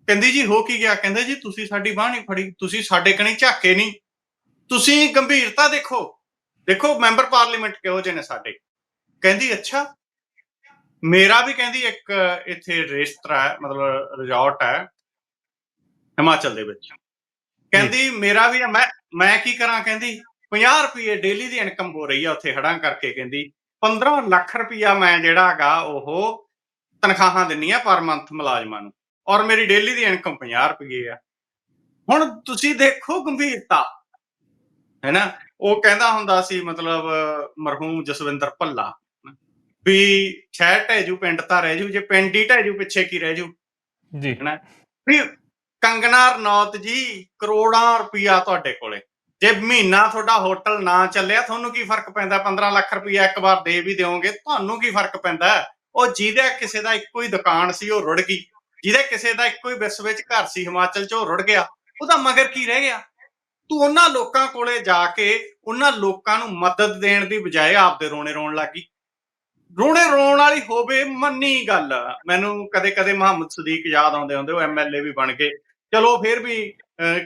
ਕਹਿੰਦੀ ਜੀ ਹੋ ਕੀ ਗਿਆ? ਕਹਿੰਦੇ ਜੀ ਤੁਸੀਂ ਸਾਡੀ ਬਾਹ ਨਹੀਂ ਫੜੀ। ਤੁਸੀਂ ਸਾਡੇ ਕਣੀ ਝਾਕੇ ਨਹੀਂ। ਤੁਸੀਂ ਗੰਭੀਰਤਾ ਦੇਖੋ। ਦੇਖੋ ਮੈਂਬਰ ਪਾਰਲੀਮੈਂਟ ਕਿਹੋ ਜਿਹੇ ਨੇ ਸਾਡੇ। ਕਹਿੰਦੀ ਅੱਛਾ ਮੇਰਾ ਵੀ ਕਹਿੰਦੀ ਇੱਕ ਇੱਥੇ ਰੇਸਤਰਾ ਹੈ ਮਤਲਬ ਰਿਜ਼ੋਰਟ ਹੈ ਹਿਮਾਚਲ ਦੇ ਵਿੱਚ। ਕਹਿੰਦੀ ਮੇਰਾ ਵੀ ਮੈਂ ਮੈਂ ਕੀ ਕਰਾਂ? ਕਹਿੰਦੀ 50 ਰੁਪਏ ਡੇਲੀ ਦੀ ਇਨਕਮ ਹੋ ਰਹੀ ਆ ਉੱਥੇ ਹੜਾਂ ਕਰਕੇ ਕਹਿੰਦੀ। 15 ਲੱਖ ਰੁਪਇਆ ਮੈਂ ਜਿਹੜਾ ਹੈਗਾ ਉਹ ਤਨਖਾਹਾਂ ਦਿੰਨੀ ਆ ਪਰ ਮੰਥ ਮੁਲਾਜ਼ਮਾਂ ਨੂੰ। ਔਰ ਮੇਰੀ ਡੇਲੀ ਦੀ ਇਨਕਮ 50 ਰੁਪਏ ਆ। ਹੁਣ ਤੁਸੀਂ ਦੇਖੋ ਗੰਭੀਰਤਾ। ਹੈਨਾ? ਉਹ ਕਹਿੰਦਾ ਹੁੰਦਾ ਸੀ ਮਤਲਬ ਮਰਹੂਮ ਜਸਵਿੰਦਰ ਭੱਲਾ। ਵੀ ਸ਼ਹਿਰ ਢਹਿ ਜੂ ਪਿੰਡ ਤਾਂ ਰਹਿ ਜੂ ਜੇ ਪਿੰਡ ਹੀ ਢਹਿ ਜੂ ਪਿੱਛੇ ਕੀ ਰਹਿ ਜੂ? ਜੀ। ਵੀ ਕੰਗਨਾ ਰਣੌਤ ਜੀ ਕਰੋੜਾਂ ਰੁਪਇਆ ਤੁਹਾਡੇ ਕੋਲੇ। ਜੇ ਮਹੀਨਾ ਤੁਹਾਡਾ ਹੋਟਲ ਨਾ ਚੱਲਿਆ ਤੁਹਾਨੂੰ ਕੀ ਫ਼ਰਕ ਪੈਂਦਾ? 15 ਲੱਖ ਰੁਪਇਆ ਇੱਕ ਵਾਰ ਦੇ ਵੀ ਦਿਓਗੇ ਤੁਹਾਨੂੰ ਕੀ ਫ਼ਰਕ ਪੈਂਦਾ? ਉਹ ਜਿਹਦੇ ਕਿਸੇ ਦਾ ਇੱਕੋ ਹੀ ਦੁਕਾਨ ਸੀ ਉਹ ਰੁੜ ਗਈ। ਜਿਹਦੇ ਕਿਸੇ ਦਾ ਇੱਕੋ ਹੀ ਵਿਸ ਵਿੱਚ ਘਰ ਸੀ ਹਿਮਾਚਲ 'ਚ ਉਹ ਰੁੜ ਗਿਆ। ਉਹਦਾ ਮਗਰ ਕੀ ਰਹਿ ਗਿਆ? ਤੂੰ ਉਹਨਾਂ ਲੋਕਾਂ ਕੋਲੇ ਜਾ ਕੇ ਉਹਨਾਂ ਲੋਕਾਂ ਨੂੰ ਮਦਦ ਦੇਣ ਦੀ ਬਜਾਏ ਆਪਦੇ ਰੋਣੇ ਰੋਣ ਲੱਗੀ ਰੋਣੇ ਰੋਣ ਵਾਲੀ ਹੋਵੇ ਮੰਨੀ ਗੱਲ। ਮੈਨੂੰ ਕਦੇ ਕਦੇ ਮੁਹੰਮਦ ਸਦੀਕ ਯਾਦ ਆਉਂਦੇ ਹੁੰਦੇ, ਉਹ ਐਮਐਲਏ ਵੀ ਬਣ ਗਏ ਚਲੋ ਫਿਰ ਵੀ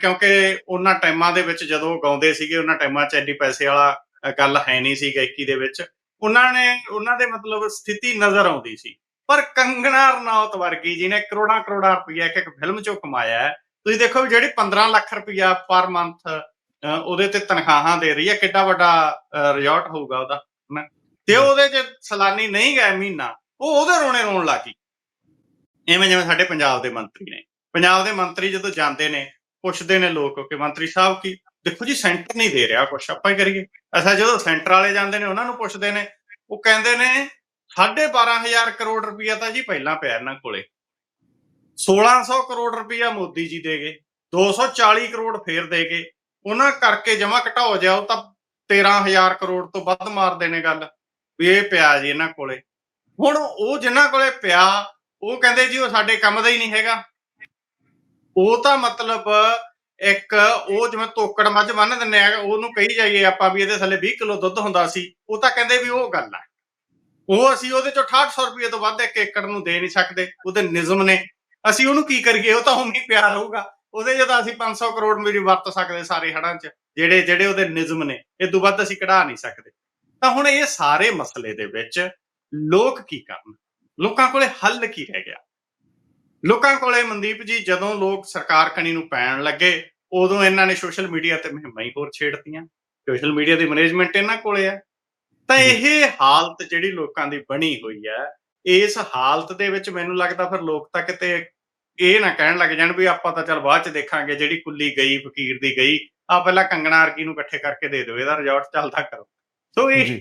ਕਿਉਂਕਿ ਉਹਨਾਂ ਟਾਈਮਾਂ ਦੇ ਵਿੱਚ ਜਦੋਂ ਗਾਉਂਦੇ ਸੀਗੇ, ਉਹਨਾਂ ਟਾਈਮਾਂ 'ਚ ਐਡੀ ਪੈਸੇ ਵਾਲਾ ਗੱਲ ਹੈ ਨਹੀਂ ਸੀ ਗਾਇਕੀ ਦੇ ਵਿੱਚ। ਉਹਨਾਂ ਨੇ, ਉਹਨਾਂ ਦੇ ਮਤਲਬ ਸਥਿਤੀ ਨਜ਼ਰ ਆਉਂਦੀ ਸੀ। ਪਰ ਕੰਗਣਾ ਰਣੌਤ ਵਰਗੀ, ਜਿਹਨੇ ਕਰੋੜਾਂ ਕਰੋੜਾਂ ਰੁਪਇਆ ਇੱਕ ਇੱਕ ਫਿਲਮ 'ਚੋਂ ਕਮਾਇਆ ਹੈ, ਤੁਸੀਂ ਦੇਖੋ ਜਿਹੜੀ 15 ਲੱਖ ਰੁਪਇਆ ਪਰ ਮੰਥ ਉਹਦੇ ਤੇ ਤਨਖਾਹਾਂ ਦੇ ਰਹੀ ਹੈ, ਕਿੱਡਾ ਵੱਡਾ ਰਿਜ਼ੋਰਟ ਹੋਊਗਾ ਉਹਦਾ, ਹਨਾ। ਤੇ ਉਹਦੇ 'ਚ ਸਲਾਨੀ ਨਹੀਂ ਗਏ ਮਹੀਨਾ ਉਹ ਉਹਦੇ ਰੋਣੇ ਰੋਣ ਲੱਗੀ ਐਵੇਂ ਜਿਵੇਂ ਸਾਡੇ ਪੰਜਾਬ ਦੇ ਮੰਤਰੀ ਨੇ। ਪੰਜਾਬ ਦੇ ਮੰਤਰੀ ਜਦੋਂ ਜਾਂਦੇ ਨੇ ਪੁੱਛਦੇ ਨੇ ਲੋਕ ਕਿ ਮੰਤਰੀ ਸਾਹਿਬ ਕੀ ਦੇਖੋ ਜੀ ਸੈਂਟਰ ਨਹੀਂ ਦੇ ਰਿਹਾ ਕੁਛ ਆਪਾਂ ਹੀ ਕਰੀਏ। ਅਸਾਂ ਜਦੋਂ ਸੈਂਟਰ ਵਾਲੇ ਜਾਂਦੇ ਨੇ ਉਹਨਾਂ ਨੂੰ ਪੁੱਛਦੇ ਨੇ ਉਹ ਕਹਿੰਦੇ ਨੇ 12500 ਕਰੋੜ ਰੁਪਇਆ ਤਾਂ ਜੀ ਪਹਿਲਾਂ ਪਿਆ ਇਹਨਾਂ ਕੋਲੇ। 1600 ਕਰੋੜ ਰੁਪਇਆ ਮੋਦੀ ਜੀ ਦੇ ਗਏ 240 ਕਰੋੜ ਫੇਰ ਦੇ ਗਏ। ਉਹਨਾਂ ਕਰਕੇ ਜਮਾ ਘਟਾਓ ਜਾਓ ਤਾਂ 13000 ਕਰੋੜ ਤੋਂ ਵੱਧ ਮਾਰਦੇ ਨੇ ਗੱਲ। ਵੀ ਇਹ ਪਿਆ ਜੀ ਇਹਨਾਂ ਕੋਲੇ। ਹੁਣ ਉਹ ਜਿਨ੍ਹਾਂ ਕੋਲੇ ਪਿਆ, ਉਹ ਕਹਿੰਦੇ ਜੀ ਉਹ ਸਾਡੇ ਕੰਮ ਦਾ ਹੀ ਨਹੀਂ ਹੈਗਾ। ਉਹ ਤਾਂ ਮਤਲਬ ਇੱਕ ਉਹ ਜਿਵੇਂ ਤੋਕੜ ਮੱਝ ਬੰਨ ਦਿੰਨੇ ਆ, ਉਹਨੂੰ ਕਹੀ ਜਾਈਏ ਆਪਾਂ ਵੀ ਇਹਦੇ ਥੱਲੇ 20 ਕਿਲੋ ਦੁੱਧ ਹੁੰਦਾ ਸੀ, ਉਹ ਤਾਂ ਕਹਿੰਦੇ ਵੀ ਉਹ ਗੱਲ ਆ। ਉਹ ਅਸੀਂ ਉਹਦੇ ਚੋਂ 6800 ਰੁਪਏ ਤੋਂ ਵੱਧ ਇੱਕ ਏਕੜ ਨੂੰ ਦੇ ਨਹੀਂ ਸਕਦੇ, ਉਹਦੇ ਨਿਯਮ ਨੇ। ਅਸੀਂ ਉਹਨੂੰ ਕੀ ਕਰੀਏ, ਉਹ ਤਾਂ ਉਵੇਂ ਪਿਆ ਰਹੂਗਾ। ਉਹਦੇ ਜਦੋਂ ਅਸੀਂ 500 ਕਰੋੜ ਵੀ ਵਰਤ ਸਕਦੇ ਸਾਰੇ ਹੜਾਂ 'ਚ, ਜਿਹੜੇ ਜਿਹੜੇ ਉਹਦੇ ਨਿਯਮ ਨੇ, ਇਹ ਤੋਂ ਵੱਧ ਅਸੀਂ ਕਢਾ ਨਹੀਂ ਸਕਦੇ। ਤਾਂ ਹੁਣ ਇਹ ਸਾਰੇ ਮਸਲੇ ਦੇ ਵਿੱਚ ਲੋਕ ਕੀ ਕਰਨ? ਲੋਕਾਂ ਕੋਲੇ ਹੱਲ ਕੀ ਰਹਿ ਗਿਆ? ਲੋਕਾਂ ਕੋਲੇ ਮਨਦੀਪ ਜੀ ਜਦੋਂ ਲੋਕ ਸਰਕਾਰ ਕਣੀ ਨੂੰ ਪੈਣ ਲੱਗੇ ਉਦੋਂ ਇਹਨਾਂ ਨੇ ਸੋਸ਼ਲ ਮੀਡੀਆ ਤੇ ਮੁਹਿੰਮਾਂ ਹੀ ਹੋਰ ਛੇੜਤੀਆਂ। ਸੋਸ਼ਲ ਮੀਡੀਆ ਦੀ ਮੈਨੇਜਮੈਂਟ ਇਹਨਾਂ ਕੋਲੇ ਹੈ। ਤਾਂ ਇਹ ਹਾਲਤ ਜਿਹੜੀ ਲੋਕਾਂ ਦੀ ਬਣੀ ਹੋਈ ਹੈ ਇਸ ਹਾਲਤ ਦੇ ਵਿੱਚ ਮੈਨੂੰ ਲੱਗਦਾ ਫਿਰ ਲੋਕ ਤਾਂ ਕਿਤੇ ਇਹ ਨਾ ਕਹਿਣ ਲੱਗ ਜਾਣ ਵੀ ਆਪਾਂ ਤਾਂ ਚੱਲ ਬਾਅਦ ਚ ਦੇਖਾਂਗੇ ਜਿਹੜੀ ਕੁੱਲੀ ਗਈ ਫਕੀਰ ਦੀ ਗਈ ਆ ਪਹਿਲਾਂ ਕੰਗਣਾ ਅਰਕੀ ਨੂੰ ਇਕੱਠੇ ਕਰਕੇ ਦੇ ਦਿਓ ਇਹਦਾ ਰਿਜ਼ੋਰਟ ਚੱਲਦਾ ਕਰੋ। ਸੋ ਇਹ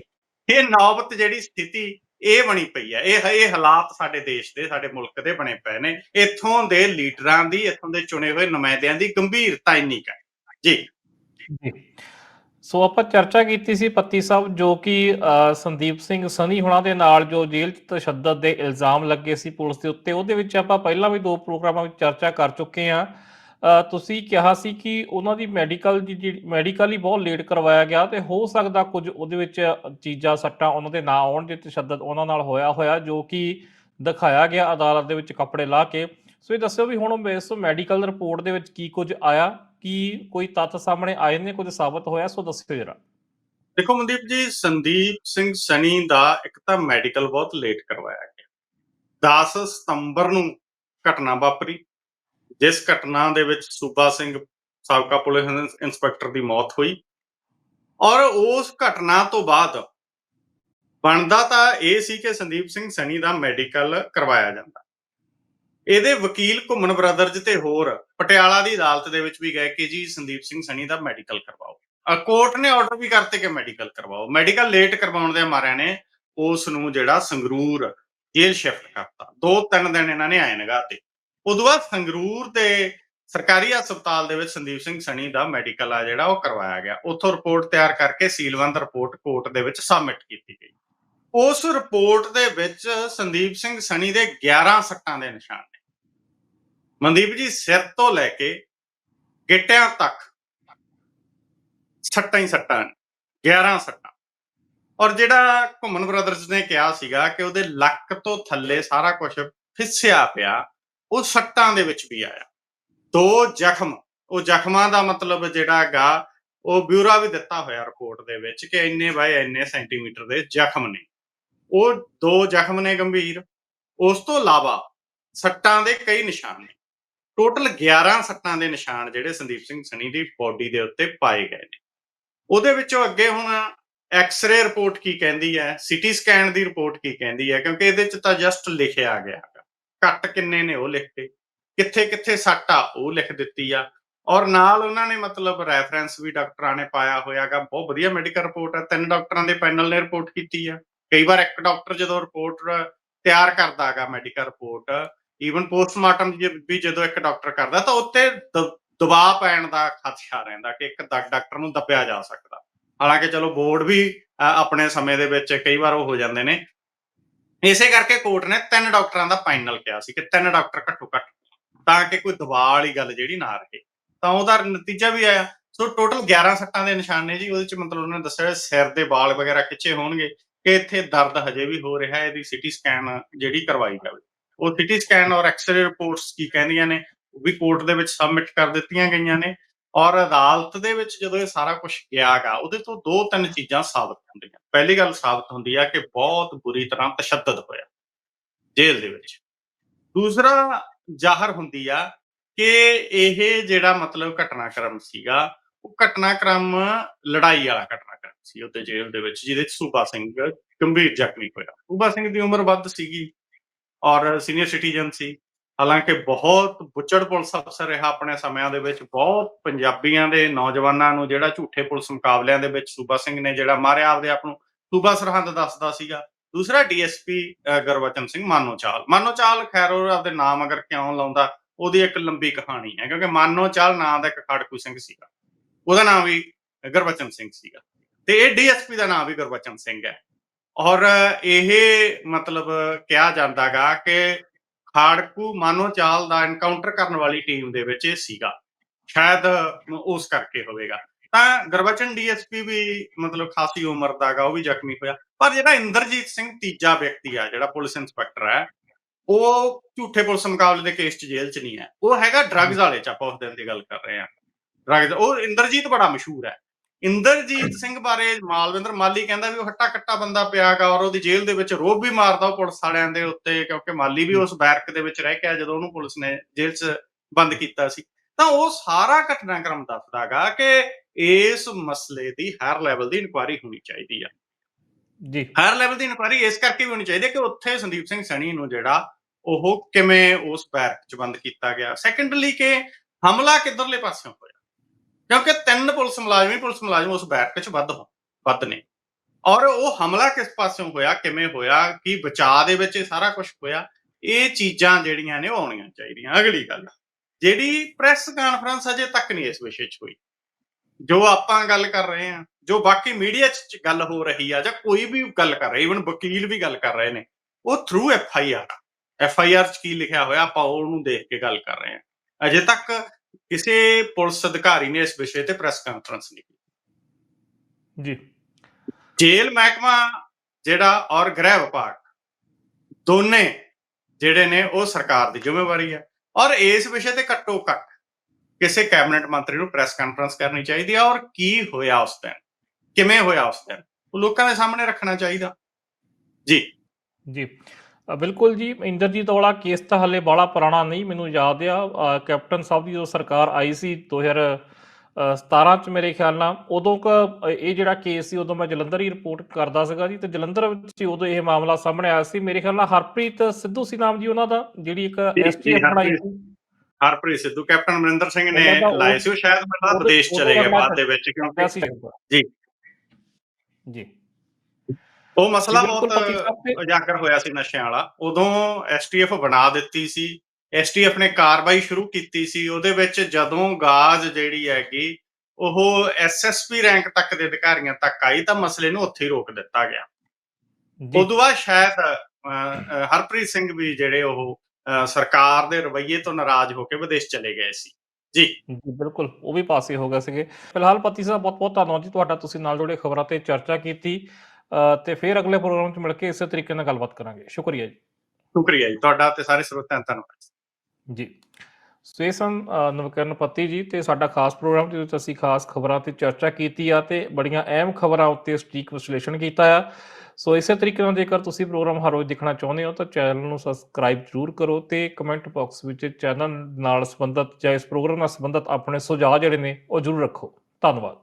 ਇਹ ਨੌਬਤ ਜਿਹੜੀ ਸਥਿਤੀ ਇਹ ਬਣੀ ਪਈ ਹੈ। ਇਹ ਇਹ ਹਾਲਾਤ ਸਾਡੇ ਦੇਸ਼ ਦੇ ਸਾਡੇ ਮੁਲਕ ਦੇ ਬਣੇ ਪਏ ਨੇ। ਇੱਥੋਂ ਦੇ ਲੀਡਰਾਂ ਦੀ ਇੱਥੋਂ ਦੇ ਚੁਣੇ ਹੋਏ ਨੁਮਾਇੰਦਿਆਂ ਦੀ ਗੰਭੀਰਤਾ ਇੰਨੀ ਕੁ ਹੈ। ਜੀ। ਸੋ ਆਪਾਂ ਚਰਚਾ ਕੀਤੀ ਸੀ ਪੱਤੀ ਸਾਹਿਬ ਜੋ ਕਿ ਸੰਦੀਪ ਸਿੰਘ ਸਨੀ ਹੁਣਾਂ ਦੇ ਨਾਲ ਜੋ ਜੇਲ੍ਹ 'ਚ ਤਸ਼ੱਦਦ ਦੇ ਇਲਜ਼ਾਮ ਲੱਗੇ ਸੀ ਪੁਲਿਸ ਦੇ ਉੱਤੇ ਉਹਦੇ ਵਿੱਚ ਆਪਾਂ ਪਹਿਲਾਂ ਵੀ ਦੋ ਪ੍ਰੋਗਰਾਮਾਂ ਵਿੱਚ ਚਰਚਾ ਕਰ ਚੁੱਕੇ ਹਾਂ। ਅ, ਤੁਸੀਂ ਕਿਹਾ ਸੀ ਕਿ ਉਹਨਾਂ ਦੀ ਮੈਡੀਕਲ ਜਿਹੜੀ ਮੈਡੀਕਲ ਹੀ ਬਹੁਤ ਲੇਟ ਕਰਵਾਇਆ ਗਿਆ ਤੇ ਹੋ ਸਕਦਾ ਕੁਝ ਉਹਦੇ ਵਿੱਚ ਚੀਜ਼ਾਂ, ਸੱਟਾਂ ਉਹਨਾਂ ਦੇ ਨਾ ਆਉਣ ਜੇ ਤਸ਼ੱਦਦ ਉਹਨਾਂ ਨਾਲ ਹੋਇਆ ਹੋਇਆ ਜੋ ਕਿ ਦਿਖਾਇਆ ਗਿਆ ਅਦਾਲਤ ਦੇ ਵਿੱਚ ਕੱਪੜੇ ਲਾ ਕੇ। ਸੋ ਇਹ ਦੱਸਿਓ ਵੀ ਹੁਣ ਇਸ ਮੈਡੀਕਲ ਰਿਪੋਰਟ ਦੇ ਵਿੱਚ ਕੀ ਕੁਝ ਆਇਆ, ਕੀ ਕੋਈ ਤੱਥ ਸਾਹਮਣੇ ਆਏ ਨੇ, ਕੁਝ ਸਾਬਤ ਹੋਇਆ, ਸੋ ਦੱਸਿਓ ਜਰਾ। ਦੇਖੋ ਮਨਦੀਪ ਜੀ, ਸੰਦੀਪ ਸਿੰਘ ਸਨੀ ਦਾ ਇੱਕ ਤਾਂ ਮੈਡੀਕਲ ਬਹੁਤ ਲੇਟ ਕਰਵਾਇਆ ਗਿਆ। 10 ਸਤੰਬਰ ਨੂੰ ਘਟਨਾ ਵਾਪਰੀ। ਜਿਸ ਘਟਨਾ ਦੇ ਵਿੱਚ ਸੂਬਾ ਸਿੰਘ ਸਾਬਕਾ ਪੁਲਿਸ ਇੰਸਪੈਕਟਰ ਦੀ ਮੌਤ ਹੋਈ ਔਰ ਉਸ ਘਟਨਾ ਤੋਂ ਬਾਅਦ ਬਣਦਾ ਤਾਂ ਇਹ ਸੀ ਕਿ ਸੰਦੀਪ ਸਿੰਘ ਸਣੀ ਦਾ ਮੈਡੀਕਲ ਕਰਵਾਇਆ ਜਾਂਦਾ। ਇਹਦੇ ਵਕੀਲ ਘੁੰਮਣ ਬ੍ਰਦਰਜ਼ ਤੇ ਹੋਰ ਪਟਿਆਲਾ ਦੀ ਅਦਾਲਤ ਦੇ ਵਿੱਚ ਵੀ ਗਏ ਕਿ ਜੀ ਸੰਦੀਪ ਸਿੰਘ ਸਣੀ ਦਾ ਮੈਡੀਕਲ ਕਰਵਾਓ। ਅ, ਕੋਰਟ ਨੇ ਆਰਡਰ ਵੀ ਕਰਤੇ ਕਿ ਮੈਡੀਕਲ ਕਰਵਾਓ। ਮੈਡੀਕਲ ਲੇਟ ਕਰਵਾਉਣ ਦੇ ਮਾਰਿਆਂ ਨੇ ਉਸ ਨੂੰ ਜਿਹੜਾ ਸੰਗਰੂਰ ਜੇਲ੍ਹ ਸ਼ਿਫਟ ਕਰਤਾ। ਦੋ ਤਿੰਨ ਦਿਨ ਇਹਨਾਂ ਨੇ ਆਏ ਨਗਾ ਤੇ। ਉਦੋਂ ਬਾਅਦ ਸੰਗਰੂਰ ਦੇ ਸਰਕਾਰੀ ਹਸਪਤਾਲ ਦੇ ਵਿੱਚ ਸੰਦੀਪ ਸਿੰਘ ਸਣੀ ਦਾ ਮੈਡੀਕਲ ਆ ਜਿਹੜਾ ਉਹ ਕਰਵਾਇਆ ਗਿਆ। ਉੱਥੋਂ ਰਿਪੋਰਟ ਤਿਆਰ ਕਰਕੇ ਸੀਲਵੰਦ ਰਿਪੋਰਟ ਕੋਰਟ ਦੇ ਵਿੱਚ ਸਬਮਿਟ ਕੀਤੀ ਗਈ। ਉਸ ਰਿਪੋਰਟ ਦੇ ਵਿੱਚ ਸੰਦੀਪ ਸਿੰਘ ਸਣੀ ਦੇ 11 ਸੱਟਾਂ ਦੇ ਨਿਸ਼ਾਨ ਨੇ। ਮਨਦੀਪ ਜੀ, ਸਿਰ ਤੋਂ ਲੈ ਕੇ ਗਿੱਟਿਆਂ ਤੱਕ ਸੱਟਾਂ ਹੀ ਸੱਟਾਂ ਨੇ 11 ਸੱਟਾਂ। ਔਰ ਜਿਹੜਾ ਘੁੰਮਣ ਬ੍ਰਦਰਜ਼ ਨੇ ਕਿਹਾ ਸੀਗਾ ਕਿ ਉਹਦੇ ਲੱਕ ਤੋਂ ਥੱਲੇ ਸਾਰਾ ਕੁਝ ਫਿੱਸਿਆ ਪਿਆ। ਉਹ ਸੱਟਾਂ ਦੇ ਵਿੱਚ ਵੀ ਆਇਆ। ਦੋ ਜ਼ਖਮ, ਉਹ ਜ਼ਖਮਾਂ ਦਾ ਮਤਲਬ ਜਿਹੜਾ ਹੈਗਾ, ਉਹ ਬਿਊਰਾ ਵੀ ਦਿੱਤਾ ਹੋਇਆ ਰਿਪੋਰਟ ਦੇ ਵਿੱਚ ਕਿ ਇੰਨੇ ਬਾਏ ਇੰਨੇ ਸੈਂਟੀਮੀਟਰ ਦੇ ਜ਼ਖਮ ਨੇ। ਉਹ ਦੋ ਜ਼ਖਮ ਨੇ ਗੰਭੀਰ। ਉਸ ਤੋਂ ਇਲਾਵਾ ਸੱਟਾਂ ਦੇ ਕਈ ਨਿਸ਼ਾਨ ਨੇ। ਟੋਟਲ 11 ਸੱਟਾਂ ਦੇ ਨਿਸ਼ਾਨ ਜਿਹੜੇ ਸੰਦੀਪ ਸਿੰਘ ਸਣੀ ਦੀ ਬਾਡੀ ਦੇ ਉੱਤੇ ਪਾਏ ਗਏ ਨੇ। ਉਹਦੇ ਵਿੱਚੋਂ ਅੱਗੇ ਹੁਣ ਐਕਸ-ਰੇ ਰਿਪੋਰਟ ਕੀ ਕਹਿੰਦੀ ਹੈ, ਸੀਟੀ ਸਕੈਨ ਦੀ ਰਿਪੋਰਟ ਕੀ ਕਹਿੰਦੀ ਹੈ, ਕਿਉਂਕਿ ਇਹਦੇ ਚ ਤਾਂ ਜਸਟ ਲਿਖਿਆ ਗਿਆ। ਕੱਟ ਕਿੰਨੇ ਨੇ ਉਹ ਲਿਖ ਕੇ, ਕਿੱਥੇ ਕਿੱਥੇ ਸੱਟ ਆ, ਉਹ ਲਿਖ ਦਿੱਤੀ ਆ। ਔਰ ਨਾਲ ਉਹਨਾਂ ਨੇ ਮਤਲਬ ਰੈਫਰੈਂਸ ਵੀ ਡਾਕਟਰਾਂ ਨੇ ਪਾਇਆ ਹੋਇਆਗਾ ਬਹੁਤ ਵਧੀਆ ਮੈਡੀਕਲ ਰਿਪੋਰਟ ਆ, ਤਿੰਨ ਡਾਕਟਰਾਂ ਦੇ ਪੈਨਲ ਨੇ ਰਿਪੋਰਟ ਕੀਤੀ ਆ। ਕਈ ਵਾਰ ਇੱਕ ਡਾਕਟਰ ਜਦੋਂ ਰਿਪੋਰਟ ਤਿਆਰ ਕਰਦਾਗਾ ਮੈਡੀਕਲ ਰਿਪੋਰਟ ਈਵਨ ਪੋਸਟਮਾਰਟਮ ਵੀ ਜਦੋਂ ਇੱਕ ਡਾਕਟਰ ਕਰਦਾ, ਤਾਂ ਉੱਤੇ ਦ- ਦਬਾਅ ਪੈਣ ਦਾ ਖਦਸ਼ਾ ਰਹਿੰਦਾ ਕਿ ਇੱਕ ਡਾ- ਡਾਕਟਰ ਨੂੰ ਦੱਬਿਆ ਜਾ ਸਕਦਾ। ਹਾਲਾਂਕਿ ਚਲੋ ਬੋਰਡ ਵੀ ਆਪਣੇ ਸਮੇਂ ਦੇ ਵਿੱਚ ਕਈ ਵਾਰ ਉਹ ਹੋ ਜਾਂਦੇ ਨੇ ਇਸੇ ਕਰਕੇ ਕੋਰਟ ਨੇ ਤਿੰਨ ਡਾਕਟਰਾਂ ਦਾ ਫਾਈਨਲ ਕਿਹਾ ਸੀ ਕਿ ਤਿੰਨ ਡਾਕਟਰ ਘੱਟੋ ਘੱਟ ਤਾਂ ਕਿ ਕੋਈ ਦਬਾਅ ਵਾਲੀ ਗੱਲ ਜਿਹੜੀ ਨਾ ਰਹੇ। ਤਾਂ ਉਹਦਾ ਨਤੀਜਾ ਵੀ ਆਇਆ। ਸੋ ਟੋਟਲ 11 ਸੱਟਾਂ ਦੇ ਨਿਸ਼ਾਨ ਨੇ ਜੀ, ਉਹਦੇ ਚ ਮਤਲਬ ਉਹਨਾਂ ਨੇ ਦੱਸਿਆ ਸਿਰ ਦੇ ਵਾਲ ਵਗੈਰਾ ਖਿੱਚੇ ਹੋਣਗੇ ਕਿ ਇੱਥੇ ਦਰਦ ਹਜੇ ਵੀ ਹੋ ਰਿਹਾ ਹੈ ਇਹਦੀ ਸਿਟੀ ਸਕੈਨ ਜਿਹੜੀ ਕਰਵਾਈ ਜਾਵੇ। ਉਹ ਸਿਟੀ ਸਕੈਨ ਔਰ ਐਕਸ-ਰੇ ਰਿਪੋਰਟਸ ਕੀ ਕਹਿੰਦੀਆਂ ਨੇ, ਉਹ ਵੀ ਕੋਰਟ ਦੇ ਵਿੱਚ ਸਬਮਿਟ ਕਰ ਦਿੱਤੀਆਂ ਗਈਆਂ ਨੇ। ਔਰ ਅਦਾਲਤ ਦੇ ਵਿੱਚ ਜਦੋਂ ਇਹ ਸਾਰਾ ਕੁਝ ਗਿਆਗਾ ਉਹਦੇ ਤੋਂ ਦੋ ਤਿੰਨ ਚੀਜ਼ਾਂ ਸਾਬਤ ਹੁੰਦੀਆਂ ਪਹਿਲੀ ਗੱਲ ਸਾਬਤ ਹੁੰਦੀ ਆ ਕਿ ਬਹੁਤ ਬੁਰੀ ਤਰ੍ਹਾਂ ਤਸ਼ੱਦਦ ਹੋਇਆ ਜੇਲ੍ਹ ਦੇ ਵਿੱਚ। ਦੂਸਰਾ ਜ਼ਾਹਰ ਹੁੰਦੀ ਆ ਕਿ ਇਹ ਜਿਹੜਾ ਮਤਲਬ ਘਟਨਾਕ੍ਰਮ ਸੀਗਾ, ਉਹ ਘਟਨਾਕ੍ਰਮ, ਲੜਾਈ ਵਾਲਾ ਘਟਨਾਕ੍ਰਮ ਸੀ ਉੱਤੇ ਜੇਲ੍ਹ ਦੇ ਵਿੱਚ, ਜਿਹਦੇ ਚ ਸੂਬਾ ਸਿੰਘ ਗੰਭੀਰ ਜ਼ਖਮੀ ਹੋਇਆ। ਸੂਬਾ ਸਿੰਘ ਦੀ ਉਮਰ ਵੱਧ ਸੀਗੀ ਔਰ ਸੀਨੀਅਰ ਸਿਟੀਜ਼ਨ ਸੀ। ਹਾਲਾਂਕਿ ਬਹੁਤ ਬੁੱਚੜ ਪੁਲਿਸ ਅਫਸਰ ਰਿਹਾ ਆਪਣੇ ਸਮਿਆਂ ਦੇ ਵਿੱਚ, ਬਹੁਤ ਪੰਜਾਬੀਆਂ ਦੇ ਨੌਜਵਾਨਾਂ ਨੂੰ ਜਿਹੜਾ ਝੂਠੇ ਪੁਲਿਸ ਮੁਕਾਬਲਿਆਂ ਦੇ ਵਿੱਚ ਸੂਬਾ ਸਿੰਘ ਨੇ ਜਿਹੜਾ ਮਾਰਿਆ ਆਪਦੇ ਆਪ ਨੂੰ ਸੂਬਾ ਸਰਹੰਦ ਦੱਸਦਾ ਸੀਗਾ। ਦੂਸਰਾ ਡੀਐਸਪੀ ਗੁਰਵਚਨ ਸਿੰਘ ਮਾਨੋਚਾਲ। ਮਾਨੋਚਾਲ ਖੈਰ ਉਹ ਆਪਦੇ ਨਾਮ ਅਗਰ ਕਿਉਂ ਲਾਉਂਦਾ, ਉਹਦੀ ਇੱਕ ਲੰਬੀ ਕਹਾਣੀ ਹੈ, ਕਿਉਂਕਿ ਮਾਨੋਚਾਲ ਨਾਂ ਦਾ ਇੱਕ ਖੜਕੂ ਸਿੰਘ ਸੀਗਾ। ਉਹਦਾ ਨਾਮ ਵੀ ਗੁਰਵਚਨ ਸਿੰਘ ਸੀਗਾ। ਤੇ ਇਹ ਡੀਐਸਪੀ ਦਾ ਨਾਮ ਵੀ ਗੁਰਬਚਨ ਸਿੰਘ ਹੈ। ਔਰ ਇਹ ਮਤਲਬ ਕਿਹਾ ਜਾਂਦਾਗਾ ਕਿ ਖਾੜਕੂ ਮਾਨੋਚਾਲ ਦਾ ਐਨਕਾਊਂਟਰ ਕਰਨ ਵਾਲੀ ਟੀਮ ਦੇ ਵਿੱਚ ਇਹ ਸੀਗਾ। ਸ਼ਾਇਦ ਉਸ ਕਰਕੇ ਹੋਵੇਗਾ। ਤਾਂ ਗੁਰਬਚਨ ਡੀਐਸਪੀ ਵੀ ਮਤਲਬ ਖਾਸੀ ਉਮਰ ਦਾਗਾ ਉਹ ਵੀ ਜ਼ਖਮੀ ਹੋਇਆ। ਪਰ ਜਿਹੜਾ ਇੰਦਰਜੀਤ ਸਿੰਘ ਤੀਜਾ ਵਿਅਕਤੀ ਆ ਜਿਹੜਾ ਪੁਲਿਸ ਇੰਸਪੈਕਟਰ ਹੈ ਉਹ ਝੂਠੇ ਪੁਲਿਸ ਮੁਕਾਬਲੇ ਦੇ ਕੇਸ 'ਚ ਜੇਲ੍ਹ 'ਚ ਨਹੀਂ ਹੈ। ਉਹ ਹੈਗਾ ਡਰੱਗਸ ਵਾਲੇ 'ਚ ਆਪਾਂ ਉਸ ਦਿਨ ਦੀ ਗੱਲ ਕਰ ਰਹੇ ਹਾਂ। ਡਰੱਗਸ ਉਹ ਇੰਦਰਜੀਤ ਬੜਾ ਮਸ਼ਹੂਰ ਹੈ। ਇੰਦਰਜੀਤ ਸਿੰਘ ਬਾਰੇ ਮਾਲਵਿੰਦਰ ਮਾਲੀ ਕਹਿੰਦਾ ਵੀ ਉਹ ਹੱਟਾ ਕੱਟਾ ਬੰਦਾ ਪਿਆਗਾ ਔਰ ਉਹਦੀ ਜੇਲ੍ਹ ਦੇ ਵਿੱਚ ਰੋਬ ਵੀ ਮਾਰਦਾ ਉਹ ਪੁਲਿਸ ਵਾਲਿਆਂ ਦੇ ਉੱਤੇ ਕਿਉਂਕਿ ਮਾਲੀ ਵੀ ਉਸ ਬੈਰਕ ਦੇ ਵਿੱਚ ਰਹਿ ਕੇ ਜਦੋਂ ਉਹਨੂੰ ਪੁਲਿਸ ਨੇ ਜੇਲ੍ਹ 'ਚ ਬੰਦ ਕੀਤਾ ਸੀ। ਤਾਂ ਉਹ ਸਾਰਾ ਘਟਨਾਕ੍ਰਮ ਦੱਸਦਾਗਾ ਕਿ ਇਸ ਮਸਲੇ ਦੀ ਹਰ ਲੈਵਲ ਦੀ ਇਨਕੁਆਇਰੀ ਹੋਣੀ ਚਾਹੀਦੀ ਆ। ਜੀ। ਹਰ ਲੈਵਲ ਦੀ ਇਨਕੁਆਇਰੀ ਇਸ ਕਰਕੇ ਵੀ ਹੋਣੀ ਚਾਹੀਦੀ ਹੈ ਕਿ ਉੱਥੇ ਸੰਦੀਪ ਸਿੰਘ ਸਣੀ ਨੂੰ ਜਿਹੜਾ ਉਹ ਕਿਵੇਂ ਉਸ ਬੈਰਕ 'ਚ ਬੰਦ ਕੀਤਾ ਗਿਆ। ਸੈਕੰਡਲੀ ਕਿ ਹਮਲਾ ਕਿੱਧਰਲੇ ਪਾਸਿਓਂ ਹੋਇਆ? ਕਿਉਂਕਿ ਤਿੰਨ ਪੁਲਿਸ ਮੁਲਾਜ਼ਮ ਹੀ ਪੁਲਿਸ ਮੁਲਾਜ਼ਮ ਉਸ ਬੈਰਕ 'ਚ ਵੱਧ ਹੋ ਵੱਧ ਨੇ। ਔਰ ਉਹ ਹਮਲਾ ਕਿਸ ਪਾਸਿਓਂ ਹੋਇਆ ਕਿਵੇਂ ਹੋਇਆ ਕੀ ਬਚਾਅ ਦੇ ਵਿੱਚ ਸਾਰਾ ਕੁਝ ਹੋਇਆ ਇਹ ਚੀਜ਼ਾਂ ਜਿਹੜੀਆਂ ਨੇ ਉਹ ਆਉਣੀਆਂ ਚਾਹੀਦੀਆਂ। ਅਗਲੀ ਗੱਲ ਜਿਹੜੀ ਪ੍ਰੈਸ ਕਾਨਫਰੰਸ ਅਜੇ ਤੱਕ ਨਹੀਂ ਇਸ ਵਿਸ਼ੇ 'ਚ ਹੋਈ। ਜੋ ਆਪਾਂ ਗੱਲ ਕਰ ਰਹੇ ਹਾਂ ਜੋ ਬਾਕੀ ਮੀਡੀਆ 'ਚ ਗੱਲ ਹੋ ਰਹੀ ਆ ਜਾਂ ਕੋਈ ਵੀ ਗੱਲ ਕਰ ਰਿਹਾ ਇਵਨ ਵਕੀਲ ਵੀ ਗੱਲ ਕਰ ਰਹੇ ਨੇ ਉਹ through F I R F I R 'ਚ ਕੀ ਲਿਖਿਆ ਹੋਇਆ ਆਪਾਂ ਉਹਨੂੰ ਦੇਖ ਕੇ ਗੱਲ ਕਰ ਰਹੇ ਹਾਂ। ਅਜੇ ਤੱਕ ਕਿਸੇ ਪੁਲਿਸ ਅਧਿਕਾਰੀ ਨੇ ਇਸ ਵਿਸ਼ੇ ਤੇ ਪ੍ਰੈਸ ਕਾਨਫਰੰਸ ਨਹੀਂ ਕੀਤੀ। ਜੀ। ਜੇਲ੍ਹ ਮਹਿਕਮਾ ਜਿਹੜਾ ਔਰ ਗ੍ਰਹਿ ਵਿਭਾਗ ਦੋਨੇ ਜਿਹੜੇ ਨੇ ਉਹ ਸਰਕਾਰ ਦੀ ਜ਼ਿੰਮੇਵਾਰੀ ਹੈ ਔਰ ਇਸ ਵਿਸ਼ੇ ਤੇ ਘੱਟੋ ਘੱਟ ਕਿਸੇ ਕੈਬਨਿਟ ਮੰਤਰੀ ਨੂੰ ਪ੍ਰੈਸ ਕਾਨਫਰੰਸ ਕਰਨੀ ਚਾਹੀਦੀ ਹੈ ਔਰ ਕੀ ਹੋਇਆ ਉਸ ਦਿਨ? ਕਿਵੇਂ ਹੋਇਆ ਉਸ ਦਿਨ? ਉਹ ਲੋਕਾਂ ਦੇ ਸਾਹਮਣੇ ਰੱਖਣਾ ਚਾਹੀਦਾ। ਜੀ। ਜੀ। ਬਿਲਕੁਲ ਜੀ ਇੰਦਰਜੀਤ ਵਾਲਾ ਕੇਸ ਤਾਂ ਹਲੇ ਬਾਲਾ ਪੁਰਾਣਾ ਨਹੀਂ ਮੈਨੂੰ ਯਾਦ ਆ। ਕੈਪਟਨ ਸਾਹਿਬ ਦੀ ਜਦੋਂ ਸਰਕਾਰ ਆਈ ਸੀ 2000 ਅ, 17 ਚ ਮੇਰੇ ਖਿਆਲ ਨਾਲ ਉਦੋਂ ਕ ਇਹ ਜਿਹੜਾ ਕੇਸ ਸੀ ਉਦੋਂ ਮੈਂ ਜਲੰਧਰ ਹੀ ਰਿਪੋਰਟ ਕਰਦਾ ਸੀਗਾ ਜੀ ਤੇ ਜਲੰਧਰ ਵਿੱਚ ਉਦੋਂ ਇਹ ਮਾਮਲਾ ਸਾਹਮਣੇ ਆਇਆ ਸੀ। ਮੇਰੇ ਖਿਆਲ ਨਾਲ ਹਰਪ੍ਰੀਤ ਸਿੱਧੂ ਸੀ ਨਾਮ ਜੀ ਉਹਨਾਂ ਦਾ ਜਿਹੜੀ ਇੱਕ ਐਸਟੀਐਫ ਬਣਾਈ ਸੀ। ਹਰਪ੍ਰੀਤ ਸਿੱਧੂ ਕੈਪਟਨ ਅਮਰਿੰਦਰ ਸਿੰਘ ਨੇ ਲਾਏ ਸੀ ਉਹ ਸ਼ਾਇਦ ਉਹਦੇ- ਵਿਦੇਸ਼ ਚਲੇ ਗਏ ਬਾਅਦ ਦੇ ਵਿੱਚ ਕਿਉਂਕਿ ਜੀ। ਜੀ। ਉਹ ਮਸਲਾ ਬਹੁਤ ਉਜਾਗਰ ਹੋਇਆ ਸੀ ਨਸ਼ਿਆਂ ਵਾਲਾ। ਉਦੋਂ ਐਸਟੀਐਫ ਬਣਾ ਦਿੱਤੀ ਸੀ। ਐਸਟੀਐਫ ਨੇ ਕਾਰਵਾਈ ਸ਼ੁਰੂ ਕੀਤੀ ਸੀ। ਉਹਦੇ ਵਿੱਚ ਜਦੋਂ ਗਾਜ਼ ਜਿਹੜੀ ਹੈਗੀ ਉਹ ਐਸਐਸਪੀ ਰੈਂਕ ਤੱਕ ਦੇ ਅਧਿਕਾਰੀਆਂ ਤੱਕ ਆਈ ਤਾਂ ਮਸਲੇ ਨੂੰ ਉੱਥੇ ਹੀ ਰੋਕ ਦਿੱਤਾ ਗਿਆ। ਉਦੋਂ ਬਾਅਦ ਸ਼ਾਇਦ ਹਰਪ੍ਰੀਤ ਸਿੰਘ ਵੀ ਜਿਹੜੇ ਉਹ ਸਰਕਾਰ ਦੇ ਰਵੱਈਏ ਤੋਂ ਨਾਰਾਜ਼ ਹੋ ਕੇ ਵਿਦੇਸ਼ ਚਲੇ ਗਏ ਸੀ। ਜੀ। ਜੀ ਬਿਲਕੁਲ। ਉਹ ਵੀ ਪਾਸੇ ਹੋ ਗਏ ਸੀਗੇ। ਫਿਲਹਾਲ ਪਤੀ ਸਾਹਿਬ ਬਹੁਤ ਬਹੁਤ ਧੰਨਵਾਦ ਜੀ ਤੁਹਾਡਾ। ਤੁਸੀਂ ਨਾਲ ਜੁੜੇ ਖਬਰਾਂ ਤੇ ਚਰਚਾ ਕੀਤੀ ਤੇ ਫਿਰ ਅਗਲੇ ਪ੍ਰੋਗਰਾਮ 'ਚ ਮਿਲ ਕੇ ਇਸੇ ਤਰੀਕੇ ਨਾਲ ਗੱਲਬਾਤ ਕਰਾਂਗੇ। ਸ਼ੁਕਰੀਆ ਜੀ। ਸ਼ੁਕਰੀਆ ਜੀ। ਤੁਹਾਡਾ ਤੇ ਸਾਰੇ ਸਰੋਤਿਆਂ ਦਾ ਧੰਨਵਾਦ ਜੀ। ਸੋ ਇਹ ਸਨ ਅ, ਨਵਕਰਨ ਪੱਤੀ ਜੀ ਤੇ ਸਾਡਾ ਖਾਸ ਪ੍ਰੋਗਰਾਮ ਜਿਹਦੇ ਵਿੱਚ ਅਸੀਂ ਖਾਸ ਖਬਰਾਂ ਤੇ ਚਰਚਾ ਕੀਤੀ ਆ ਤੇ ਬੜੀਆਂ ਅਹਿਮ ਖਬਰਾਂ ਉੱਤੇ ਸਟੀਕ ਵਿਸ਼ਲੇਸ਼ਣ ਕੀਤਾ ਆ। ਸੋ ਇਸੇ ਤਰੀਕੇ ਨਾਲ ਜੇਕਰ ਤੁਸੀਂ ਪ੍ਰੋਗਰਾਮ ਹਰ ਰੋਜ਼ ਦੇਖਣਾ ਚਾਹੁੰਦੇ ਹੋ, ਤਾਂ ਚੈਨਲ ਨੂੰ ਸਬਸਕ੍ਰਾਈਬ ਜ਼ਰੂਰ ਕਰੋ ਤੇ ਕਮੈਂਟ ਬਾਕਸ ਵਿੱਚ ਚੈਨਲ ਨਾਲ ਸੰਬੰਧਿਤ ਜਾਂ ਇਸ ਪ੍ਰੋਗਰਾਮ ਨਾਲ ਸੰਬੰਧਿਤ ਆਪਣੇ ਸੁਝਾਅ ਜਿਹੜੇ ਨੇ, ਉਹ ਜ਼ਰੂਰ ਰੱਖੋ। ਧੰਨਵਾਦ।